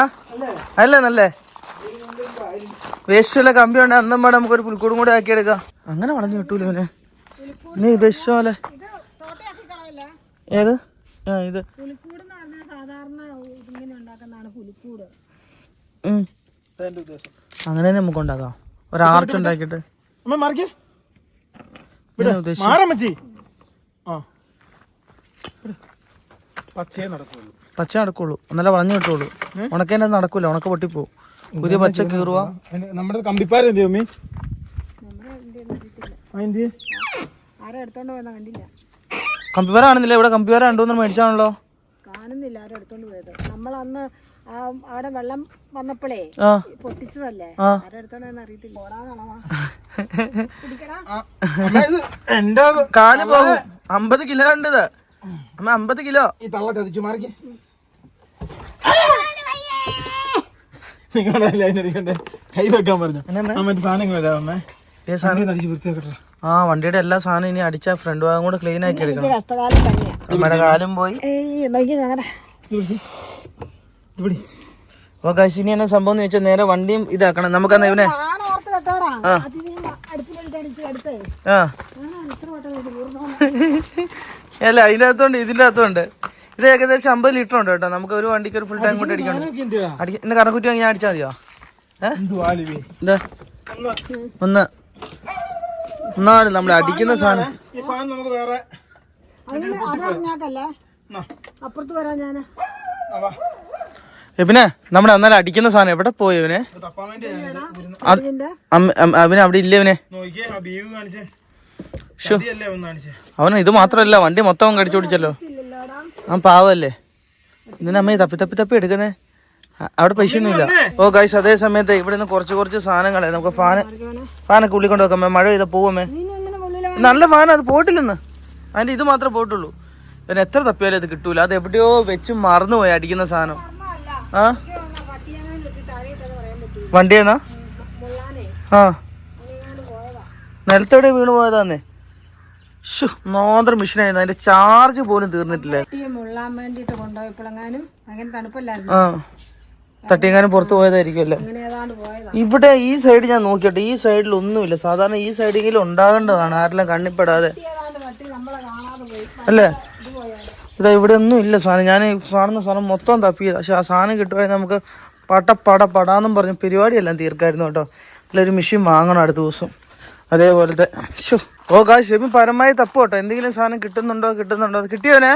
അല്ല? നല്ലേ വേസ്റ്റ് ഉള്ള കമ്പി ഉണ്ട്. അന്നും വേണം നമുക്കൊരു പുൽക്കൂടും കൂടെ ആക്കി എടുക്കാം അങ്ങനെ വളഞ്ഞു കിട്ടൂല ഇവനെ നീ
ഇത് ഇഷ്ടമല്ലേ
ഏത്? ആ ഇത്.
സാധാരണ ഉണ്ടാക്കുന്നതാണ് പുലിക്കൂട്.
ഉദ്ദേശം.
അങ്ങനെ തന്നെ നമുക്ക് ഉണ്ടാക്കാം. ഒരു ആർച്ച്
നടക്കുള്ളൂ.
പച്ച നടക്കുള്ളൂ. എന്നാലേ വളഞ്ഞു കിട്ടുള്ളൂ. ഉണക്കേന്റെ നടക്കൂല. ഉണക്ക പൊട്ടിപ്പോവും. പുതിയ പച്ച കീറുക
നമ്മുടെ കമ്പിപ്പാര എന്ത് അമ്മി?
നമ്മുടെ എന്തെന്ന് അറിയത്തില്ല.
ആ
എടുത്തോണ്ട് പോയെന്നാ കണ്ടില്ല.
കമ്പിവര കാണുന്നില്ല? ഇവിടെ കമ്പിപ്പാര രണ്ടുമൂന്ന് മേടിച്ചാണല്ലോ.
കാണുന്നില്ല ആരും എടുത്തോണ്ട് പോയത്. നമ്മൾ അന്ന് അവിടെ വെള്ളം വന്നപ്പോഴേ പൊട്ടിച്ചതല്ലേ?
എന്റെ
കാൽ പോകും അമ്പത് കിലോ കണ്ടത്. അമ്മ അമ്പത് കിലോ.
ഈ തള്ള ചതിച്ചു മാറിക്കേ. കൈ വെക്കാൻ പറഞ്ഞു? ആ മറ്റേ അമ്മേ.
വണ്ടിയുടെ എല്ലാ സാധനം ഇനി അടിച്ച ഫ്രണ്ട് ഭാഗം കൂടെ ക്ലീൻ ആക്കി എടുക്കണം. അമ്മയുടെ കാലും പോയി.
ഇവിടെ
അപ്പൊ കാശ് ഇനി എന്നാ സംഭവം എന്ന് വെച്ചാൽ നേരെ വണ്ടിയും ഇതാക്കണം. നമുക്കന്ന് ഇവനെ ആ അല്ല അതിന്റെ അകത്തുണ്ട് ഇതിന്റെ അകത്തുണ്ട് ഇത് ഏകദേശം അമ്പത് ലിറ്റർ ഉണ്ട് കേട്ടോ. നമുക്ക് ഒരു വണ്ടിക്ക് ഒരു ഫുൾ ടാങ്ക് കൊണ്ട് അടിക്കണം അടിക്കാൻ എന്റെ കറക്കുറ്റി വാങ്ങി ഞാൻ അടിച്ചാൽ മതിയോ? എന്താ ഒന്ന്. എന്നാലും നമ്മൾ അടിക്കുന്ന സാധനം.
നമുക്ക്
അപ്പുറത്ത് വരാം ഞാൻ
വാ.
പിന്നെ നമ്മുടെ അന്നേരം അടിക്കുന്ന സാധനം എവിടെ പോയി ഇവനെ? അവന് അവിടെ ഇല്ല ഇവനെ. അവന് ഇത് മാത്രല്ല വണ്ടി മൊത്തം കടിച്ചു പിടിച്ചല്ലോ.
ഇല്ലല്ലോടാ
ആ പാവല്ലേ? ഇതിന് അമ്മ തപ്പി തപ്പി തപ്പി എടുക്കുന്നേ? അവിടെ പൈസ ഒന്നുമില്ല ഓ ഗൈസ് അതേ സമയത്ത് ഇവിടെ നിന്ന് കുറച്ച് കുറച്ച് സാധനങ്ങളെ നമുക്ക് ഫാന് ഫാനൊക്കെ ഉള്ളിൽ കൊണ്ട് വെക്കാം. മഴ ചെയ്താൽ പോവുമേ
നീ എങ്ങനെ ഉള്ളിലെ
നല്ല ഫാൻ അത് പോയിട്ടില്ലെന്ന്. അതിന്റെ ഇത് മാത്രമേ പോയിട്ടുള്ളൂ. പിന്നെ എത്ര തപ്പിയാലും ഇത് കിട്ടൂല. അത് എവിടെയോ വെച്ച് മറന്നുപോയി അടിക്കുന്ന സാധനം. വണ്ടിയെന്നാ?
മുള്ളാനേ
ആ. നിലത്തോടെ വീണ് പോയതാന്നേ? ഷു നോന്തര അതിന്റെ ചാർജ് പോലും തീർന്നിട്ടില്ല. തട്ടിയെങ്ങാനും പുറത്ത് പോയതായിരിക്കും അല്ലേ ഇവിടെ ഈ സൈഡ് ഞാൻ നോക്കിയോട്ടെ ഈ സൈഡിൽ ഒന്നുമില്ല. സാധാരണ ഈ സൈഡെങ്കിലും ഉണ്ടാകേണ്ടതാണ്. ആരെല്ലാം കണ്ണിപ്പെടാതെ. അല്ലേ? ഇതാ ഇവിടെ ഒന്നും ഇല്ല സാധനം. ഞാൻ കാണുന്ന സാധനം മൊത്തം തപ്പിയത് പക്ഷെ ആ സാധനം കിട്ടുവാണെങ്കിൽ നമുക്ക് പട പട പടാന്നും പറഞ്ഞ് പരിപാടിയെല്ലാം തീർക്കായിരുന്നു കേട്ടോ. ഒരു മെഷീൻ വാങ്ങണം അടുത്ത ദിവസം. അതേപോലത്തെ. ഓ കാശ് ഇപ്പം പരമായി തപ്പ് കേട്ടോ. എന്തെങ്കിലും സാധനം കിട്ടുന്നുണ്ടോ കിട്ടുന്നുണ്ടോ? അത് കിട്ടിയവനെ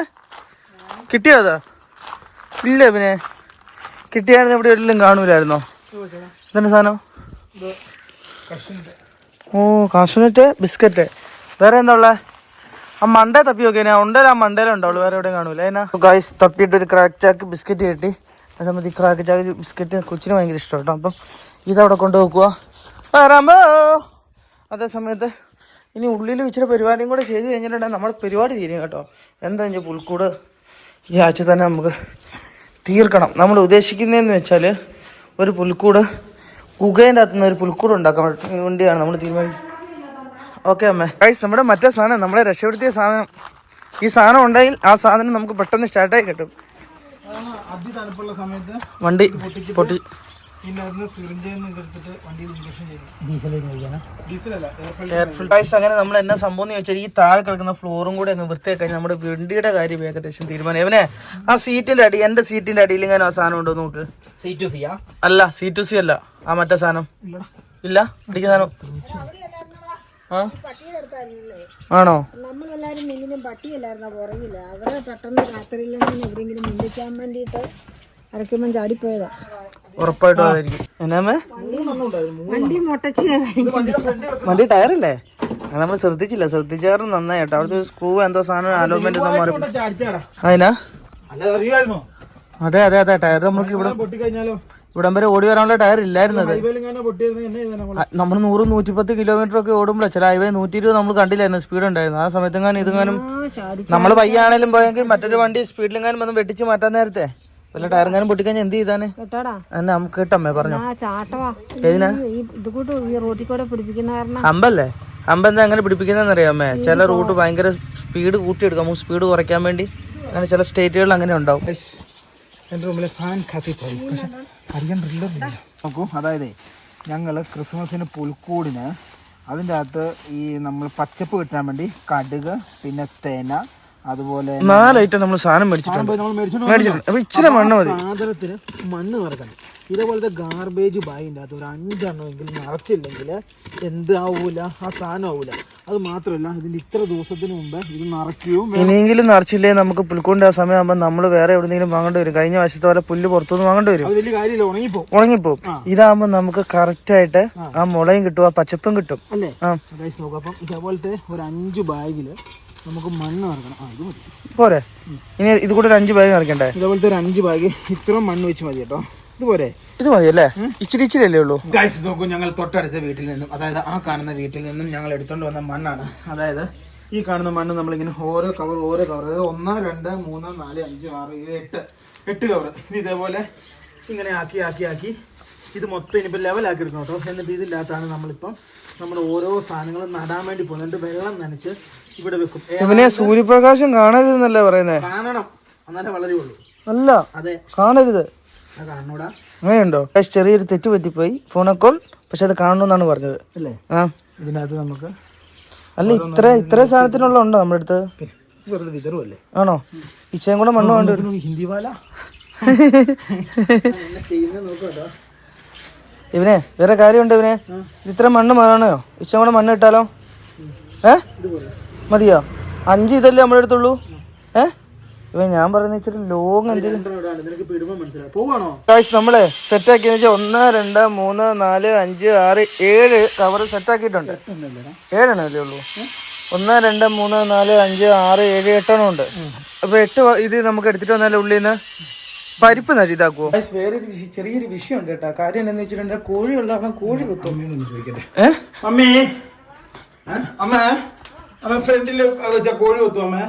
കിട്ടിയോ അതാ? ഇല്ല പിന്നെ കിട്ടിയായിരുന്നു ഇവിടെ എല്ലാം കാണൂലായിരുന്നോ? എന്താണ് സാധനം? ഓ കാശുനെറ്റ് ബിസ്ക്കറ്റ്. വേറെ എന്താ ഉള്ളേ? ആ മണ്ടേ തപ്പി നോക്കിയാ. ഉണ്ടല്ലോ ആ മണ്ടേലും ഉണ്ടാവുള്ളൂ വേറെ എവിടെയും കാണൂല. എന്നാ ഗൈസ് തപ്പിയിട്ട് ഒരു ക്രാക്ക് ചാക്ക് ബിസ്ക്കറ്റ് കിട്ടി. ആ സമയത്ത് ഈ ക്രാക്ക് ചാക്ക് ബിസ്ക്കറ്റ് കൊച്ചിന് ഭയങ്കര ഇഷ്ടം കേട്ടോ. അപ്പം ഇതവിടെ കൊണ്ട് വെക്കുക പറമ്പോ. അതേ സമയത്ത് ഇനി ഉള്ളിൽ ഇച്ചിരി പരിപാടിയും കൂടെ ചെയ്ത് കഴിഞ്ഞിട്ടുണ്ടെങ്കിൽ നമ്മുടെ പരിപാടി തീരും കേട്ടോ. എന്താ വെച്ചാൽ പുൽക്കൂട്? ഈ ആഴ്ച തന്നെ നമുക്ക് തീർക്കണം. നമ്മൾ ഉദ്ദേശിക്കുന്നതെന്ന് വെച്ചാൽ ഒരു പുൽക്കൂട് കുകേന്റെ അകത്തുനിന്ന് ഒരു പുൽക്കൂട് ഉണ്ടാക്കാൻ വേണ്ടിയാണ് നമ്മൾ തീരുമാനിക്കുന്നത് ഓക്കെ അമ്മേ. ഗൈസ് നമ്മുടെ മറ്റേ സാധനം നമ്മളെ രക്ഷപ്പെടുത്തിയ സാധനം. ഈ സാധനം ഉണ്ടെങ്കിൽ ആ സാധനം നമുക്ക് പെട്ടെന്ന് സ്റ്റാർട്ടായി കിട്ടും.
തണുപ്പുള്ള സമയത്ത്
വണ്ടി പൊട്ടി അങ്ങനെ നമ്മൾ എന്നാ സംഭവം എന്ന് ചോദിച്ചാൽ ഈ താഴെ കിടക്കുന്ന ഫ്ലോറും കൂടെ അങ്ങ് വൃത്തിയാക്കാൻ കഴിഞ്ഞാൽ നമ്മുടെ വണ്ടിയുടെ കാര്യം ഏകദേശം തീരുമാനം ഇവനെ ആ സീറ്റിന്റെ അടി എന്റെ സീറ്റിന്റെ അടിയിൽ ഇങ്ങനെ ആ സാധനം ഉണ്ടോ നോക്ക്.
സി ടു സിയാ
അല്ല സി ടു സി അല്ല. ആ മറ്റേ സാധനം. ഇല്ല അടിക്കുന്ന സാധനം. ആണോ?
നമ്മളെല്ലാരും മുന്നിലും പട്ടിയല്ലായിരുന്നോ? പുറകില്ല അവരെ പെട്ടെന്ന് രാത്രിയിൽ എവിടെയെങ്കിലും മുന്നിക്കാൻ വേണ്ടിയിട്ട് അരക്കുമ്പോൾ ചാടിപ്പോയതാ.
ഉറപ്പായിട്ടും
വണ്ടി ടയറില്ലേ
വണ്ടി ടയറല്ലേ? നമ്മൾ ശ്രദ്ധിച്ചില്ല. ശ്രദ്ധിച്ചാറും നന്നായിട്ട്? അവിടുത്തെ സ്ക്രൂ എന്തോ സാധനം അലോമെന്റ് അതിനാ? അതെ അതെ അതെ ടയർ നമുക്ക് ഇവിടെ
പൊട്ടിക്കഴിഞ്ഞാലോ?
ഇവിടം വരെ ഓടി വരാനുള്ള ടയർ ഇല്ലായിരുന്നത്.
നമ്മൾ
നമ്മൾ നൂറ് നൂറ്റിപ്പത്ത് കിലോമീറ്റർ ഒക്കെ ഓടുമ്പോൾ ചില ഹൈവേ നൂറ്റി ഇരുപത് നമ്മൾ കണ്ടില്ലായിരുന്നു. സ്പീഡ് ഉണ്ടായിരുന്നു. ആ സമയത്തെങ്ങാനും ഇതെങ്ങാനും നമ്മൾ പയ്യാണേലും പോയെങ്കിൽ മറ്റൊരു വണ്ടി സ്പീഡിലെങ്ങാനും ഒന്ന് വെട്ടിച്ച് മാറ്റാൻ നേരത്തെ. വല്ല ടയറെങ്ങാനും പൊട്ടിക്കഴിഞ്ഞാൽ എന്ത് ചെയ്താന്?
കേട്ടാടാ?
എന്നാ നമുക്ക് കേട്ടമ്മേ പറഞ്ഞു. ഏതിനാ? അമ്പല്ലേ? അമ്പെന്താ അങ്ങനെ പിടിപ്പിക്കുന്നറിയാമേ ചില റൂട്ട് ഭയങ്കര സ്പീഡ് കൂട്ടിയെടുക്കാം. നമുക്ക് സ്പീഡ് കുറയ്ക്കാൻ വേണ്ടി. അങ്ങനെ ചില സ്റ്റേറ്റുകളിൽ അങ്ങനെ ഉണ്ടാവും.
എന്റെ റൂമിലെ ഫാൻ കത്തിപ്പോയി പക്ഷെ അറിയാൻ ഡ്രില്ലറില്ല നോക്കൂ അതായത് ഞങ്ങൾ ക്രിസ്മസിന് പുൽക്കൂടിന് അതിന്റെ അകത്ത് ഈ നമ്മൾ പച്ചപ്പ് കിട്ടാൻ വേണ്ടി കടുക് പിന്നെ തേന അതുപോലെ
നാലൈറ്റം നമ്മൾ സാധനം മേടിച്ചിട്ടുണ്ട്. ഇച്ചിരി മണ്ണ് മതി.
സാധനത്തിന് മണ്ണ് നിറക്കണം ഇതേപോലത്തെ ഗാർബേജ് ബാഗിന്റെ അകത്ത് ഒരു അഞ്ചെണ്ണമെങ്കിലും നിറച്ചില്ലെങ്കിൽ എന്താവൂല ആ സാധനം ആവൂല. അത് മാത്രമല്ല ഇതിന്റെ ഇത്ര ദിവസത്തിന് മുമ്പ് ഇത് നിറയ്ക്കുകയും.
ഇനിയെങ്കിലും നിറച്ചില്ലേ നമുക്ക് പുൽക്കൊണ്ട് ആ സമയമാകുമ്പോൾ നമ്മൾ വേറെ എവിടെയെങ്കിലും വാങ്ങേണ്ടി വരും. കഴിഞ്ഞ വർഷത്തെ പോലെ പുല്ല് പുറത്തുനിന്ന് വാങ്ങേണ്ടി വരും.
വലിയ കാര്യമില്ല ഉണങ്ങിപ്പോ
ഉണങ്ങിപ്പോ ഇതാകുമ്പോൾ നമുക്ക് കറക്റ്റ് ആയിട്ട് ആ. മുളയും കിട്ടും ആ പച്ചപ്പും കിട്ടും.
അല്ലേ? നോക്കാം അപ്പം ഇതേപോലത്തെ ഒരു അഞ്ച് ബാഗിൽ നമുക്ക് മണ്ണ് നിറക്കണം ആ ഇത് മതി.
പോരെ. ഇനി ഇത് കൂടെ ഒരു അഞ്ച് ബാഗ് നിറയ്ക്കണ്ടേ?
ഇതേപോലത്തെ ഒരു അഞ്ച് ബാഗ് ഇത്രയും മണ്ണ് വെച്ച് മതി കേട്ടോ. ഇതുപോലെ.
ഇത് മതി അല്ലേ ഇച്ചിരി ഇച്ചിരി അല്ലേ ഉള്ളൂ?
ഗൈസ് നോക്കൂ ഞങ്ങൾ തൊട്ടടുത്ത വീട്ടിൽ നിന്നും അതായത് ആ കാണുന്ന വീട്ടിൽ നിന്നും ഞങ്ങൾ എടുത്തോണ്ട് വന്ന മണ്ണാണ്. അതായത് ഈ കാണുന്ന മണ്ണ് നമ്മളിങ്ങനെ ഓരോ കവർ ഓരോ കവർ അതായത് ഒന്ന് രണ്ട് മൂന്ന് നാല് അഞ്ച് ആറ് ഏഴ് എട്ട് എട്ട് കവർ ഇത് ഇതേപോലെ ഇങ്ങനെ ആക്കി ആക്കി ആക്കി. ഇത് മൊത്തം ഇനിയിപ്പോൾ ലെവലാക്കി എടുക്കണം കേട്ടോ. എന്നിട്ട് ഇതില്ലാത്താണ് നമ്മളിപ്പം നമ്മുടെ ഓരോ സാധനങ്ങളും നടാൻ വേണ്ടി പോകുന്നത്. എന്നിട്ട് വെള്ളം നനച്ച് ഇവിടെ വെക്കും.
ഇവനെ സൂര്യപ്രകാശം കാണരുതെന്നല്ലേ പറയുന്നത്
കാണണം. എന്നാലേ വളരെയുള്ളൂ
അല്ല
അതെ.
കാണരുത്. അങ്ങനെയുണ്ടോ? ചെറിയൊരു തെറ്റ് പറ്റിപ്പോയി. ഫോണെ കോൾ പക്ഷെ അത് കാണണമെന്നാണ് പറഞ്ഞത്.
അല്ലേ?
ആ.
ഇതിനകത്ത് നമുക്ക്
അല്ല ഇത്ര ഇത്ര സാധനത്തിനുള്ള ഉണ്ടോ നമ്മുടെ അടുത്ത്?
വിതറുമല്ലേ
ആണോ? ഇച്ചയും കൂടെ മണ്ണ് വേണ്ട
ഹിന്ദി <laughs>
ഇവനെ വേറെ കാര്യമുണ്ട് ഇവനെ? ഇത്ര മണ്ണ് മാറണോ ഇച്ചയും കൂടെ മണ്ണ് ഇട്ടാലോ? ഏ? മതിയോ? അഞ്ച് ഇതല്ലേ നമ്മുടെ അടുത്തുള്ളൂ? ഏ? ഇവൻ ഞാൻ പറയുന്ന ഇച്ചിരി ലോങ് എന്തെങ്കിലും
നമ്മൾ പിടുമ്പോ മനസ്സിലായി. പോവാണോ?
കാശ് നമ്മളെ സെറ്റ് ആക്കിയെന്ന് വെച്ചാൽ ഒന്ന് രണ്ട് മൂന്ന് നാല് അഞ്ച് ആറ് ഏഴ് കവർ സെറ്റ് ആക്കിയിട്ടുണ്ട്. ഏഴെണ്ണം അല്ലേ ഉള്ളൂ? ഒന്ന് രണ്ട് മൂന്ന് നാല് അഞ്ച് ആറ് ഏഴ് എട്ടെണ്ണം ഉണ്ട്. അപ്പൊ എട്ട് ഇത് നമുക്ക് എടുത്തിട്ട് വന്നാലേ ഉള്ളിൽ നിന്ന് പരിപ്പ് നല്ല ഇതാക്കുവോ? വേറൊരു ചെറിയൊരു വിഷയം ഉണ്ട് കേട്ടോ. കാര്യം എന്താണെന്ന് വെച്ചിട്ടുണ്ടെങ്കിൽ കോഴി കാരണം കോഴി കുത്തും.
ചോദിക്കട്ടെ. അമ്മേ? അമ്മ. അമ്മ ഫ്രണ്ടിൽ വെച്ച കോഴി കൊത്തു അമ്മേ.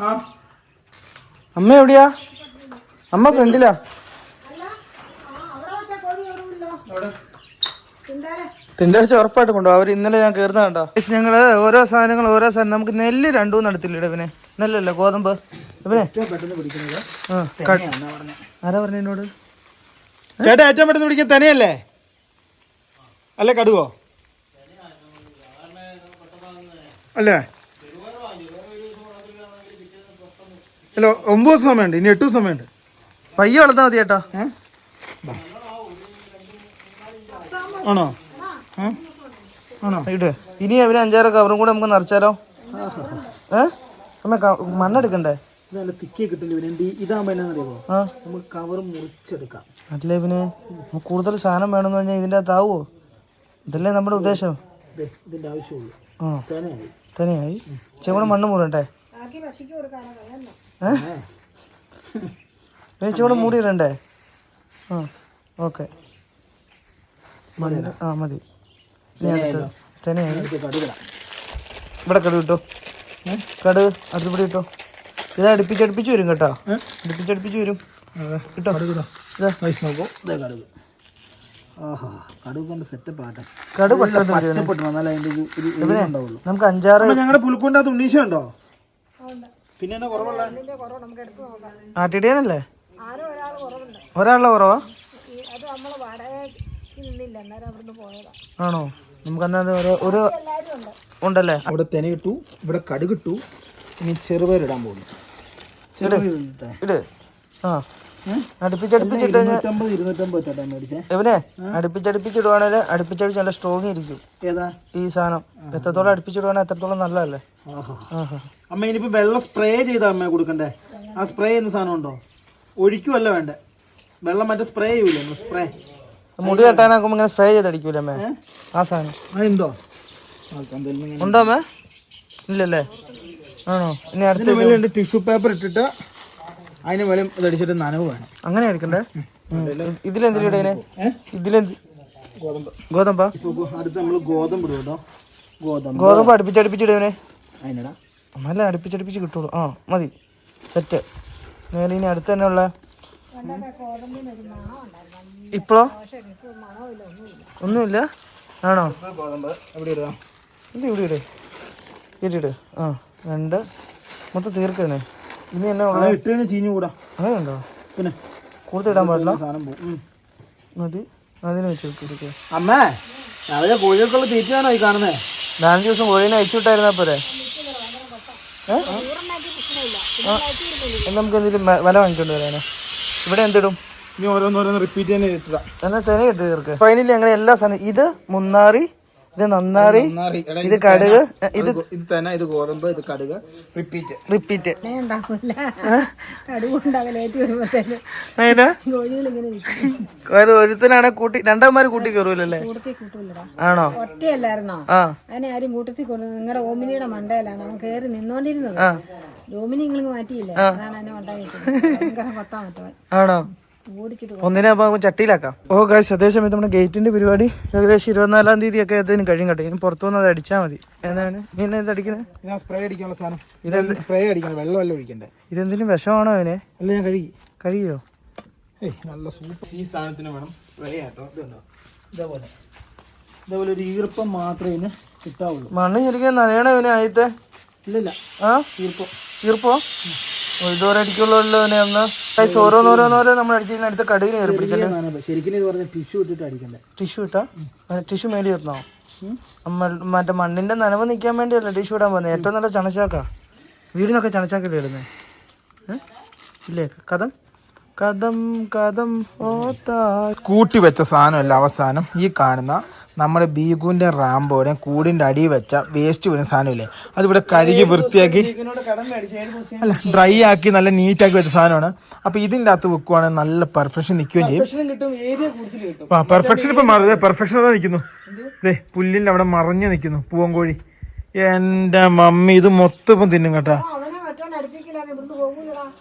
ആ.
അമ്മ എവിടെയാ? അമ്മ ഫ്രണ്ടിലാ. തിണ്ടാഴ്ച വെച്ച് ഉറപ്പായിട്ട് കൊണ്ടുപോകും അവർ ഇന്നലെ ഞാൻ കയറുന്ന കണ്ടോ. ഞങ്ങൾ ഓരോ സാധനങ്ങൾ ഓരോ സാധനം. നമുക്ക് നെല്ല് രണ്ടു നടത്തില്ല ഇവനെ. നെല്ലല്ലോ ഗോതമ്പ്. ഇവനെ. ആരാ പറഞ്ഞ എന്നോട്?
ചേട്ടാ ഏറ്റവും പെട്ടെന്ന് പിടിക്കാൻ തനിയല്ലേ? അല്ലേ കടുവോ? അല്ലേ? അല്ല ഒമ്പത് ദിവസം സമയമുണ്ട്. ഇനി എട്ട് ദിവസം സമയമുണ്ട്.
പയ്യെ വളർത്താൽ മതി ചേട്ടാ?
ആണോ? ആണോ?
ഇട്. ഇനി അവർ അഞ്ചാറ് കവറും കൂടെ നമുക്ക് നിറച്ചാലോ? ഏ? അമ്മ മണ്ണെടുക്കണ്ടേ
നല്ല തിക്കി കിട്ടില്ല പിന്നെ ഇതാകുമ്പോ എന്നാന്നറിയോ
ആ.
നമുക്ക് കവർ മുറിച്ചെടുക്കാം.
അല്ലേ പിന്നെ കൂടുതൽ സാധനം വേണമെന്ന് പറഞ്ഞാൽ ഇതിന്റെ അകത്താവോ ഇതല്ലേ നമ്മുടെ ഉദ്ദേശം.
ദേ, ഇതിന്റെ ആവശ്യമുള്ളൂ. തനിയായി.
തേനയായി. ചെവിടെ മണ്ണ് മൂടണ്ടേ ചെവിടെ മൂടിയിടണ്ടേ? ആ ഓക്കെ. ആ മതി. തന്നെയായി ഇവിടെ കടു കിട്ടോ കടു അടുത്തുപിടി കിട്ടോ ഇത് അടുപ്പിച്ചടുപ്പിച്ച് വരും കേട്ടോ. അടുപ്പിച്ചടുപ്പിച്ച് വരും. കിട്ടോ
നോക്കൂ. ഇതേ കടുക്.
നമുക്ക് അഞ്ചാറ്
ഞങ്ങളുടെ പുൽക്കൂണ്ട ഉണ്ണീശ ഉണ്ടോ. പിന്നെ എന്നാ കുറവുള്ള?
ഒരാളുടെ കുറവാ ആണോ? നമുക്ക് ഒരു ഒരു ഉണ്ടല്ലേ?
അവിടെ തെന കിട്ടു ഇവിടെ കടുകിട്ടു ഇനി ചെറുപയർ ഇടാൻ പോകുന്നു ചെറുപയർ
ഇട്. ആ. അടുപ്പിച്ചടുപ്പിച്ചിട്ട് ഇവനെ അടുപ്പിച്ചടുപ്പിച്ചിടുവാണെങ്കിൽ അടുപ്പിച്ചടിച്ച് നല്ല സ്ട്രോങ് ഇരിക്കും. ഈ സാധനം. എത്രത്തോളം അടുപ്പിച്ചിടുവാണെങ്കിൽ എത്രത്തോളം നല്ലതല്ലേ?
അമ്മ ഇനിയിപ്പോ വെള്ളം സ്പ്രേ ചെയ്താ അമ്മ കൊടുക്കണ്ടേ? ആ സ്പ്രേ ചെയ്യുന്ന സാധനം ഉണ്ടോ? ഒഴിക്കുമല്ല വേണ്ടേ? വെള്ളം മറ്റേ സ്പ്രേ ചെയ്യൂലേ സ്പ്രേ
മുടി കെട്ടാനാക്കുമ്പോ ഇങ്ങനെ സ്പ്രേ ചെയ്തടിക്കൂലേ അമ്മേ? ആ സാധനം.
അതെന്തോ?
ഉണ്ടോ അമ്മേ? ഇല്ലല്ലേ? ആണോ? ഇനി അടുത്ത
ടിഷ്യൂ പേപ്പർ ഇട്ടിട്ട് അതിന് മേലും ഇതടിച്ചിട്ട് നനവ് വേണം.
അങ്ങനെ എടുക്കണ്ടേ? ഇതിലെന്തിനാ ഇടേനെ? ഇതിലെന്ത്?
ഗോതമ്പ്.
ഗോതമ്പാ
നോക്കൂ അടുത്ത് നമ്മൾ ഗോതമ്പ് ഇടും കേട്ടോ. ഗോതമ്പ്.
ഗോതമ്പ് അടുപ്പിച്ചടുപ്പിച്ചിടുവനെ
അതിനിടാ.
നല്ല അടുപ്പിച്ചടുപ്പിച്ച് കിട്ടുള്ളൂ. ആ മതി. സെറ്റ്. മേലെ ഇനി അടുത്ത് തന്നെ ഉള്ള ഇപ്പോഴോ ഒന്നുമില്ല. ആണോ? ഇത് ഇവിടെ ഇടേ. ഇട്ടിട്ട് ആ രണ്ട്. മൊത്തം തീർക്കണേ. ഇനി എന്നാ ഉള്ള?
ഇട്ട് കഴിഞ്ഞാൽ ചീഞ്ഞു കൂടാ.
അങ്ങനെ ഉണ്ടോ
പിന്നെ.
കൂടുതൽ ഇടാൻ പാടില്ല?
സാധനം പോകും.
അത് അതിനെ വെച്ച് കൊടുക്കുക
അമ്മേ രാവിലെ കോഴികൾക്കുള്ള തീറ്റയാണോ ഈ കാണുന്നേ?
നാലഞ്ച് ദിവസം കോഴീനെ അയച്ചു വിട്ടായിരുന്നാ പോരെ? നമുക്ക് എന്തെങ്കിലും വില വാങ്ങിക്കൊണ്ട് വരാനോ? ഇവിടെ എന്തിടും?
ഇനി ഓരോന്നോരോന്ന് റിപ്പീറ്റ് തന്നെ ഇട്ടാ
എന്നാ തന്നെ ഇട്ട് തീർക്ക്. ഫൈനലി അങ്ങനെ എല്ലാ സാധനം ഇത് മുന്നാറി ഇത് നന്നാറി. ഇത് കടുക്. ഇത്
ഇത് തന്നെ ഇത് ഗോതമ്പ് ഇത് കടുക്. റിപ്പീറ്റ്
റിപ്പീറ്റ് ഒരുത്തനാണെ കൂട്ടി രണ്ടാമാര് കൂട്ടി കയറൂലല്ലേ? ആണോ?
ഒറ്റയല്ലായിരുന്നോ?
ആ.
അതിനെ ആരും കൂട്ടത്തിൽ കൊണ്ടു നിങ്ങളുടെ ഓമിനിയുടെ മണ്ടയിലാണ് അവൻ കയറി നിന്നോണ്ടിരുന്നത്. ഓമിനി നിങ്ങൾ മാറ്റിയില്ലേ? അതാണ് അതിനെ പറ്റും
ആണോ? ഒന്നിനെ ചട്ടിയിലാക്കാം. ഓ കാശ് അതേസമയത്ത് നമ്മുടെ ഗേറ്റിന്റെ പരിപാടി ഏകദേശം ഇരുപത്തിനാലാം തീയതി ഒക്കെ അതിന് കഴിയും കേട്ടോ. ഇനി പുറത്തു വന്നത് അടിച്ചാൽ മതി. എന്താണ്? നീ എന്നാ ഇത് അടിക്കുന്നത്
ഞാൻ സ്പ്രേ അടിക്കാനുള്ള സാധനം. ഇതെന്ത്? സ്പ്രേ അടിക്കണം വെള്ളമല്ല ഒഴിക്കണ്ടേ.
ഇതെന്തെങ്കിലും വിഷമാണോ അവനെ?
അല്ല ഞാൻ കഴുകി.
കഴിയോ
ഏയ് നല്ല സൂപ്പർ ഈ സാധനത്തിന് വേണം സ്പ്രേ ആട്ടോ. ഇതുണ്ടോ ഇതേപോലെ. ഇതേപോലെ ഒരു ഈർപ്പം മാത്രമേ ഇതിന് കിട്ടാവുള്ളൂ.
മണ്ണ് ശരിക്കും നനയണ ഇവനെ ആദ്യത്തെ?
ഇല്ലില്ല.
ആ?
ഈർപ്പം.
ഈർപ്പോ? ഓ, ഇതുവരെ അടിക്കുള്ളൂ അവനെ ഗൈസ് ഓരോന്നോരോന്നോരോ നമ്മൾ അടിച്ചതിന് അടുത്ത കടുകിന് കയറി പിടിച്ചല്ലേ
സാധനം ശരിക്കും ഇത് പറഞ്ഞ ടിഷ്യൂ ഇട്ടിട്ട് അടിക്കണ്ടേ?
ടിഷ്യൂ ഇട്ടാ? ടിഷ്യൂ മേടി ഇടണോ മറ്റേ മണ്ണിന്റെ നനവ് നിൽക്കാൻ വേണ്ടിയല്ല ടിഷ്യൂ ഇടാൻ പോകുന്നത് ഏറ്റവും നല്ല ചണച്ചാക്കാ. വീടിനൊക്കെ ചണച്ചാക്കല്ലേ ഇടുന്നേ? ഇല്ലേ? കഥം? കഥം കഥം ഓത്താ
കൂട്ടി വെച്ച സാധനമല്ല അവസാനം ഈ കാണുന്ന നമ്മുടെ ബീഗുവിന്റെ റാമ്പോടെ കൂടിന്റെ അടി വെച്ച വേസ്റ്റ് വീണ സാധനമില്ലേ? അതിവിടെ കഴുകി വൃത്തിയാക്കി അല്ല ഡ്രൈ ആക്കി നല്ല നീറ്റാക്കി വെച്ച സാധനമാണ്. അപ്പൊ ഇതിന്റെ അകത്ത് വെക്കുവാണെങ്കിൽ നല്ല പെർഫെക്ഷൻ നിൽക്കുകയും ചെയ്യും. പെർഫെക്ഷൻ ഇപ്പൊ മാറി. പെർഫെക്ഷൻ അതാ നിൽക്കുന്നു. ദേ പുല്ലിന്റെ അവിടെ മറഞ്ഞു നിൽക്കുന്നു പൂവൻകോഴി. എന്റെ മമ്മി ഇത് മൊത്തം തിന്നും കേട്ടാ.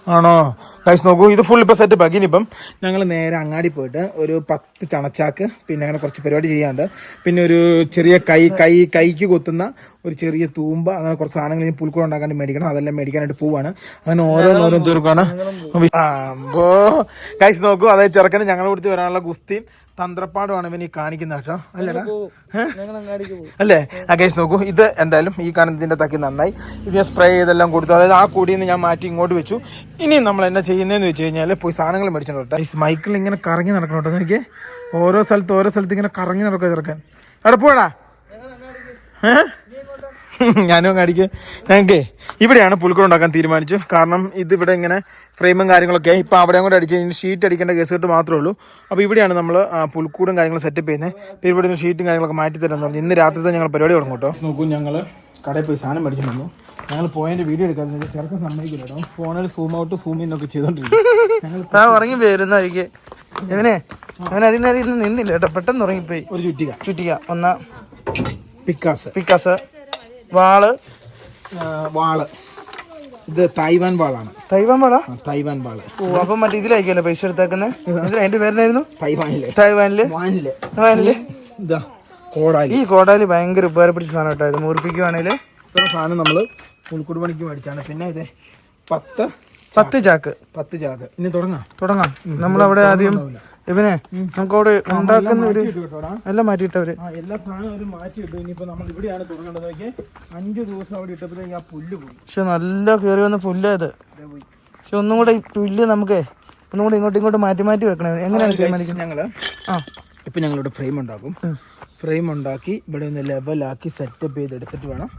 ആണോ? ഗൈസ് നോക്കൂ ഇത് ഫുൾ ഇപ്പോൾ സെറ്റ് ആക്കി ഇനിയിപ്പം ഞങ്ങൾ നേരെ അങ്ങാടി പോയിട്ട് ഒരു പത്ത് ചണച്ചാക്ക് പിന്നെ അങ്ങനെ കുറച്ച് പരിപാടി ചെയ്യാണ്ട്. പിന്നെ ഒരു ചെറിയ കൈ കൈ കൈക്ക് കൊത്തുന്ന ഒരു ചെറിയ തൂമ്പ അങ്ങനെ കുറച്ച് സാധനങ്ങൾ ഇനി പുൽക്കൂട് ഉണ്ടാക്കാൻ മേടിക്കണം. അതെല്ലാം മേടിക്കാനായിട്ട് പോവാണ്. അങ്ങനെ ഓരോന്നോരോ തീർക്കാണ്. അപ്പോ കൈസ് നോക്കൂ അതായത് ചെറുക്കന് ഞങ്ങളെ കൊടുത്ത് വരാനുള്ള ഗുസ്തിയും തന്ത്രപ്പാടുമാണ് ഇവൻ ഈ കാണിക്കുന്നത് കേട്ടോ. അല്ലേടാ അല്ലേ? ആ കേസ് നോക്കൂ ഇത് എന്തായാലും ഈ കാണുന്നതിന്റെ തക്കി നന്നായി. ഇത് ഞാൻ സ്പ്രേ ചെയ്തെല്ലാം കൊടുത്തു. അതായത് ആ കൂടിയിൽ നിന്ന് ഞാൻ മാറ്റി ഇങ്ങോട്ട് വെച്ചു. ഇനി നമ്മൾ എന്നാ ചെയ്യുന്നതെന്ന് വെച്ച് കഴിഞ്ഞാൽ പോയി സാധനങ്ങൾ മേടിച്ചിട്ടുണ്ട് ഈ മൈക്കിൾ ഇങ്ങനെ കറങ്ങി നടക്കണം കേട്ടോ എനിക്ക് ഓരോ സ്ഥലത്ത് ഓരോ സ്ഥലത്ത് ഇങ്ങനെ കറങ്ങി നടക്കുക ചെറുക്കാൻ. അവിടെ പോടാ. അങ്ങ് ഞാനും കാണിക്ക് ഞങ്ങൾക്ക് ഇവിടെയാണ് പുൽക്കൂട് ഉണ്ടാക്കാൻ തീരുമാനിച്ചു കാരണം ഇത് ഇവിടെ ഇങ്ങനെ ഫ്രെയിമും കാര്യങ്ങളൊക്കെ ഇപ്പം അവിടെ കൂടെ അടിച്ച് കഴിഞ്ഞാൽ ഷീറ്റ് അടിക്കേണ്ട കേസ് കിട്ട് മാത്രമേ ഉള്ളൂ. അപ്പോൾ ഇവിടെയാണ് നമ്മൾ പുൽക്കൂടും കാര്യങ്ങളും സെറ്റപ്പ് ചെയ്യുന്നത്. ഇപ്പോൾ ഇവിടെ നിന്ന് ഷീറ്റും കാര്യങ്ങളൊക്കെ മാറ്റി തരാമെന്ന് പറഞ്ഞു. ഇന്ന് രാത്രി തന്നെ ഞങ്ങൾ പരിപാടി തുടങ്ങും കേട്ടോ. നോക്കൂ ഞങ്ങൾ കടയിൽ പോയി സാധനം വന്നു. ഞങ്ങൾ പോയതിന്റെ വീഡിയോ എടുക്കാൻ ചെറുക്കം സമ്മതിക്കില്ല കേട്ടോ. ഫോണിൽ സൂം ഔട്ട് സൂം ഇൻ ഒക്കെ ചെയ്തോണ്ടിരിക്കും
ഉറങ്ങി വരുന്നതായിരിക്കും. ഇവനെ അവൻ അതിനരിയിൽ നിന്നില്ല കേട്ടോ. പെട്ടെന്ന് ഉറങ്ങിപ്പോയി.
ഒരു ചുറ്റിക.
ചുറ്റിക ഒന്ന.
പിക്കാസ്.
പിക്കാസ്.
വാൾ. വാൾ. ഇത് തൈവാൻ വാളാണ്.
തൈവാൻ വാളാ?
തൈവാൻ വാൾ.
ഓ അപ്പൊ മറ്റേ ഇതിലായിരിക്കുമല്ലോ പൈസ എടുത്തേക്കുന്നത് <laughs> അതിന്റെ പേരിലായിരുന്നു?
തൈവാനിൽ.
തൈവാനിൽ.
വാനിൽ.
വാനിൽ.
ഇതാ. കോടാലി.
ഈ കോടാലി ഭയങ്കര ഉപകാരപ്പിടിച്ച സാധനം കേട്ടോ ഇത്. മുറിപ്പിക്കുവാണേൽ
ഇത്ര സാധനം നമ്മൾ പുൽക്കൂട് പണിക്ക് മേടിച്ചാണ്. പിന്നെ ഇത് പത്ത്
പത്ത് ചാക്ക്.
പത്ത് ചാക്ക്. ഇനി തുടങ്ങാം.
തുടങ്ങാം. നമ്മളവിടെ ആദ്യം ഇവനെ നമുക്കവിടെ ഉണ്ടാക്കുന്ന ഒരു എല്ലാം മാറ്റിയിട്ടവര്
എല്ലാ സാധനവും അവർ മാറ്റി ഇട്ടു ഇനിയിപ്പോൾ നമ്മൾ ഇവിടെയാണ് തുടങ്ങേണ്ടത്. നോക്കി അഞ്ച് ദിവസം അവിടെ ഇട്ടപ്പോഴത്തേക്ക് ആ പുല്ല് പോയി.
പക്ഷെ നല്ല കയറി വന്ന പുല്ലത് പക്ഷെ ഒന്നും കൂടെ പുല്ല് നമുക്ക് ഒന്നും കൂടെ ഇങ്ങോട്ടും ഇങ്ങോട്ട് മാറ്റി മാറ്റി വെക്കണേ. എങ്ങനെയാണ് തീരുമാനിക്കുന്നത്?
ഞങ്ങൾ
ആ.
ഇപ്പം ഞങ്ങളിവിടെ ഫ്രെയിം ഉണ്ടാക്കും. ഫ്രെയിം ഉണ്ടാക്കി ഇവിടെ ഒന്ന് ലെവലാക്കി സെറ്റപ്പ് ചെയ്തെടുത്തിട്ട് വേണം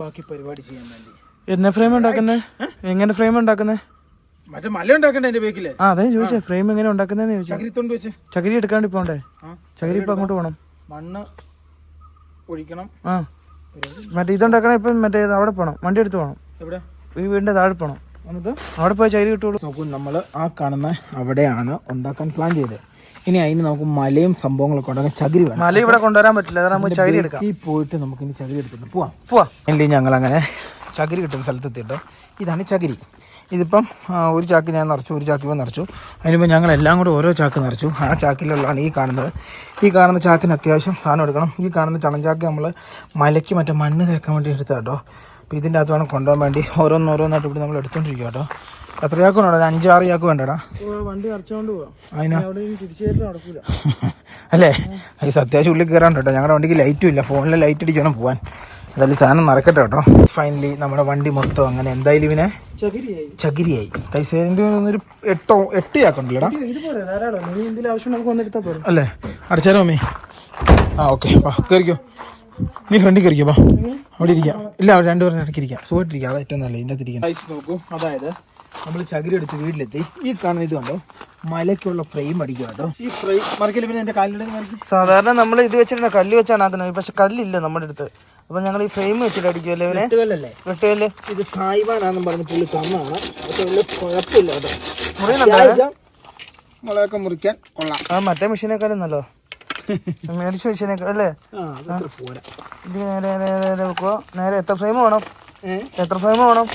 ബാക്കി പരിപാടി ചെയ്യാൻ വേണ്ടി.
എന്നാ ഫ്രെയിം ഉണ്ടാക്കുന്നേ? എങ്ങനെ ഫ്രെയിം ഉണ്ടാക്കുന്നേ?
മറ്റേ മല ഉണ്ടാക്കണ്ടേ എന്റെ ബേക്കിൽ
ആ അതെ ചോദിച്ചേ. ഫ്രെയിം എങ്ങനെ ഉണ്ടാക്കുന്നതെന്ന് ചോദിച്ചു.
ചകിരിത്തോണ്ട് വെച്ച്.
ചകിരി എടുക്കാണ്ട് പോണ്ടേ? ചകിരി ഇപ്പൊ അങ്ങോട്ട് പോണം.
മണ്ണ് ഒഴിക്കണം.
ആ. മറ്റേ ഇതുണ്ടാക്കണ ഇപ്പൊ മറ്റേ അവിടെ പോണം. വണ്ടി എടുത്ത് പോണം.
എവിടെ?
ഈ വീടിന്റെ താഴെ പോണം. അവിടെ പോയി ചകിരി കിട്ടുള്ളൂ
നോക്കൂ നമ്മൾ ആ കാണുന്ന അവിടെയാണ് ഉണ്ടാക്കാൻ പ്ലാൻ ചെയ്തത്. ഇനി അതിന് നമുക്ക് മലയും സംഭവങ്ങളൊക്കെ ഉണ്ടാകും ചകിരി വേണം.
മല ഇവിടെ കൊണ്ടുവരാൻ പറ്റില്ല. നമുക്ക് ചകിരി എടുക്കാം.
ഈ പോയിട്ട് നമുക്ക് ഇനി ചകിരി എടുത്തിട്ട് പോവാം.
പോവാ.
ഇല്ലെങ്കിൽ ഞങ്ങൾ അങ്ങനെ ചകിരി കിട്ടുന്ന സ്ഥലത്തെത്തിട്ടോ ഇതാണ് ചകിരി. ഇതിപ്പം ഒരു ചാക്ക് ഞാൻ നിറച്ചു ഒരു ചാക്ക് ഇപ്പം നിറച്ചു. അതിനിപ്പോൾ ഞങ്ങൾ എല്ലാം കൂടെ ഓരോ ചാക്ക് നിറച്ചു. ആ ചാക്കിലുള്ളതാണ് ഈ കാണുന്നത്. ഈ കാണുന്ന ചാക്കിന് അത്യാവശ്യം സാധനം എടുക്കണം. ഈ കാണുന്ന ചണഞ്ചാക്ക് നമ്മൾ മലയ്ക്ക് മറ്റേ മണ്ണ് തേക്കാൻ വേണ്ടി എടുത്താട്ടോ അപ്പോൾ ഇതിന്റെ അകത്ത് വേണം കൊണ്ടുപോകാൻ വേണ്ടി ഓരോന്നോരോന്നായിട്ട് ഇവിടെ നമ്മൾ എടുത്തുകൊണ്ടിരിക്കുക കേട്ടോ എത്ര ചാക്ക് വേണം അഞ്ചാറ് ചാക്ക് വേണ്ടടാ.
വണ്ടി അടച്ചോണ്ട് പോവാം. <laughs>
അല്ലേ? ഈ അത്യാവശ്യം ഉള്ളിൽ കയറാൻ കേട്ടോ. ഞങ്ങളുടെ വണ്ടിക്ക് ലൈറ്റും ഇല്ല. ഫോണിൽ ലൈറ്റ് അടിച്ച് പോവാൻ. എന്തായാലും സാധനം നടക്കട്ടെ കേട്ടോ. ഫൈനലി നമ്മുടെ വണ്ടി മൊത്തം അങ്ങനെ എന്തായാലും ഇവനെ
ചകിരിയായി.
കൈസേരിന്റെ ഒരു എട്ടോ എട്ട് ചാക്കുണ്ടല്ലോടാ. അല്ലേ? അടച്ചാലോ മമ്മി? ആ ഓക്കെ വാ കയറിക്കോ നീ ഫ്രണ്ടിൽ കയറിക്കോ വാ. അവിടെ ഇരിക്കാം. ഇല്ല അവിടെ രണ്ടുപേരും ഇടയ്ക്ക് ഇരിക്കാം. സുഖമായിട്ടിരിക്കാം. അതാ ഏറ്റവും നല്ലത് ഇതിന്റെ അകത്തിരിക്കാം നോക്കൂ. അതായത് നമ്മൾ ചകിരി എടുത്ത് വീട്ടിലെത്തി. ഈ കാണുന്ന ഇത് കണ്ടോ? മലയ്ക്കുള്ള ഫ്രെയിം അടിക്കുക കേട്ടോ. ഈ ഫ്രെയിം മറക്കില്ല പിന്നെ എന്റെ കാലിന്റെ
സാധാരണ നമ്മൾ ഇത് വെച്ചിട്ട് കല്ല് വെച്ചാണ് ആക്കുന്നത് പക്ഷെ കല്ലില്ല നമ്മുടെ അടുത്ത്. അപ്പൊ ഞങ്ങൾ ഈ ഫ്രെയിം വെച്ചിട്ട് അടിക്കുമല്ലേ ഇവനെ? വെട്ടുകല്ലേ.
ഇത് സായിബാണെന്നും പറഞ്ഞ് പുള്ളി തന്നാണ് പക്ഷെ കുഴപ്പമില്ല കേട്ടോ.
മുറിയുന്നുണ്ടോ?
മുളകൊക്കെ മുറിക്കാൻ കൊള്ളാം.
ആ മറ്റേ മെഷീനേക്കാളും നല്ലോ <laughs> മേടിച്ച മെഷീനേക്കാൾ അല്ലേ? ഇത് നേരെ നേരെ നേരെ വെക്കുക നേരെ എത്ര ഫ്രെയിം വേണം? എത്ര ഫ്രെയിം വേണം?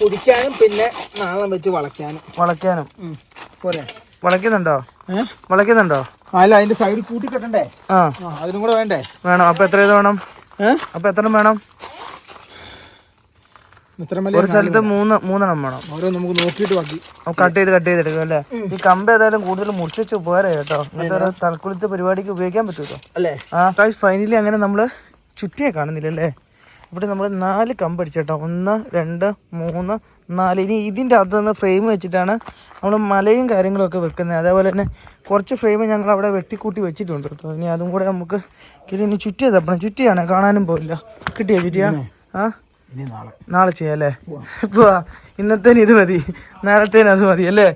കുടിക്കാനും പിന്നെ നാളെ വെച്ച് വളയ്ക്കാനും.
വളയ്ക്കാനും.
പോരെ.
വളയ്ക്കുന്നുണ്ടോ? വളയ്ക്കുന്നുണ്ടോ?
അല്ല അതിന്റെ സൈഡ് കൂട്ടി കെട്ടണ്ടേ?
ആ.
അതിനും കൂടെ വേണ്ടേ?
വേണം. അപ്പൊ എത്ര ഇത് വേണം? അപ്പൊ എത്ര വേണം? ഒരു സ്ഥലത്ത് മൂന്ന് മൂന്നെണ്ണം വേണം.
ഓരോ നമുക്ക് നോക്കിയിട്ട് ബാക്കി
കട്ട് ചെയ്ത് കട്ട് ചെയ്തെടുക്കും അല്ലേ? ഈ കമ്പ് ഏതായാലും കൂടുതൽ മുറിച്ച് വെച്ച് പോരാ കേട്ടോ. ഇങ്ങനത്തെ ഒരു പരിപാടിക്ക് ഉപയോഗിക്കാൻ പറ്റുമല്ലോ
അല്ലേ?
ആ. ഫൈനലി അങ്ങനെ നമ്മൾ ചുറ്റിയെ കാണുന്നില്ലല്ലേ ഇവിടെ നമ്മൾ നാല് കമ്പ് അടിച്ചേട്ടോ. ഒന്ന് രണ്ട് മൂന്ന് നാല്. ഇനി ഇതിന്റെ അകത്ത് നിന്ന് ഫ്രെയിം വെച്ചിട്ടാണ് നമ്മൾ മലയും കാര്യങ്ങളൊക്കെ വെക്കുന്നത്. അതേപോലെ തന്നെ കുറച്ച് ഫ്രെയിം ഞങ്ങൾ അവിടെ വെട്ടിക്കൂട്ടി വെച്ചിട്ടുണ്ട് കേട്ടോ. ഇനി അതും കൂടെ നമുക്ക് കിട്ടി ഇനി ചുറ്റിയത് അപ്പം ചുറ്റിയാണ് കാണാനും പോയില്ല. കിട്ടിയോ ചുറ്റിയാ ആ?
നാളെ.
ചെയ്യാം അല്ലേ? ഇന്നത്തേന് ഇത് മതി. നേരത്തേന് അത് മതി അല്ലേ?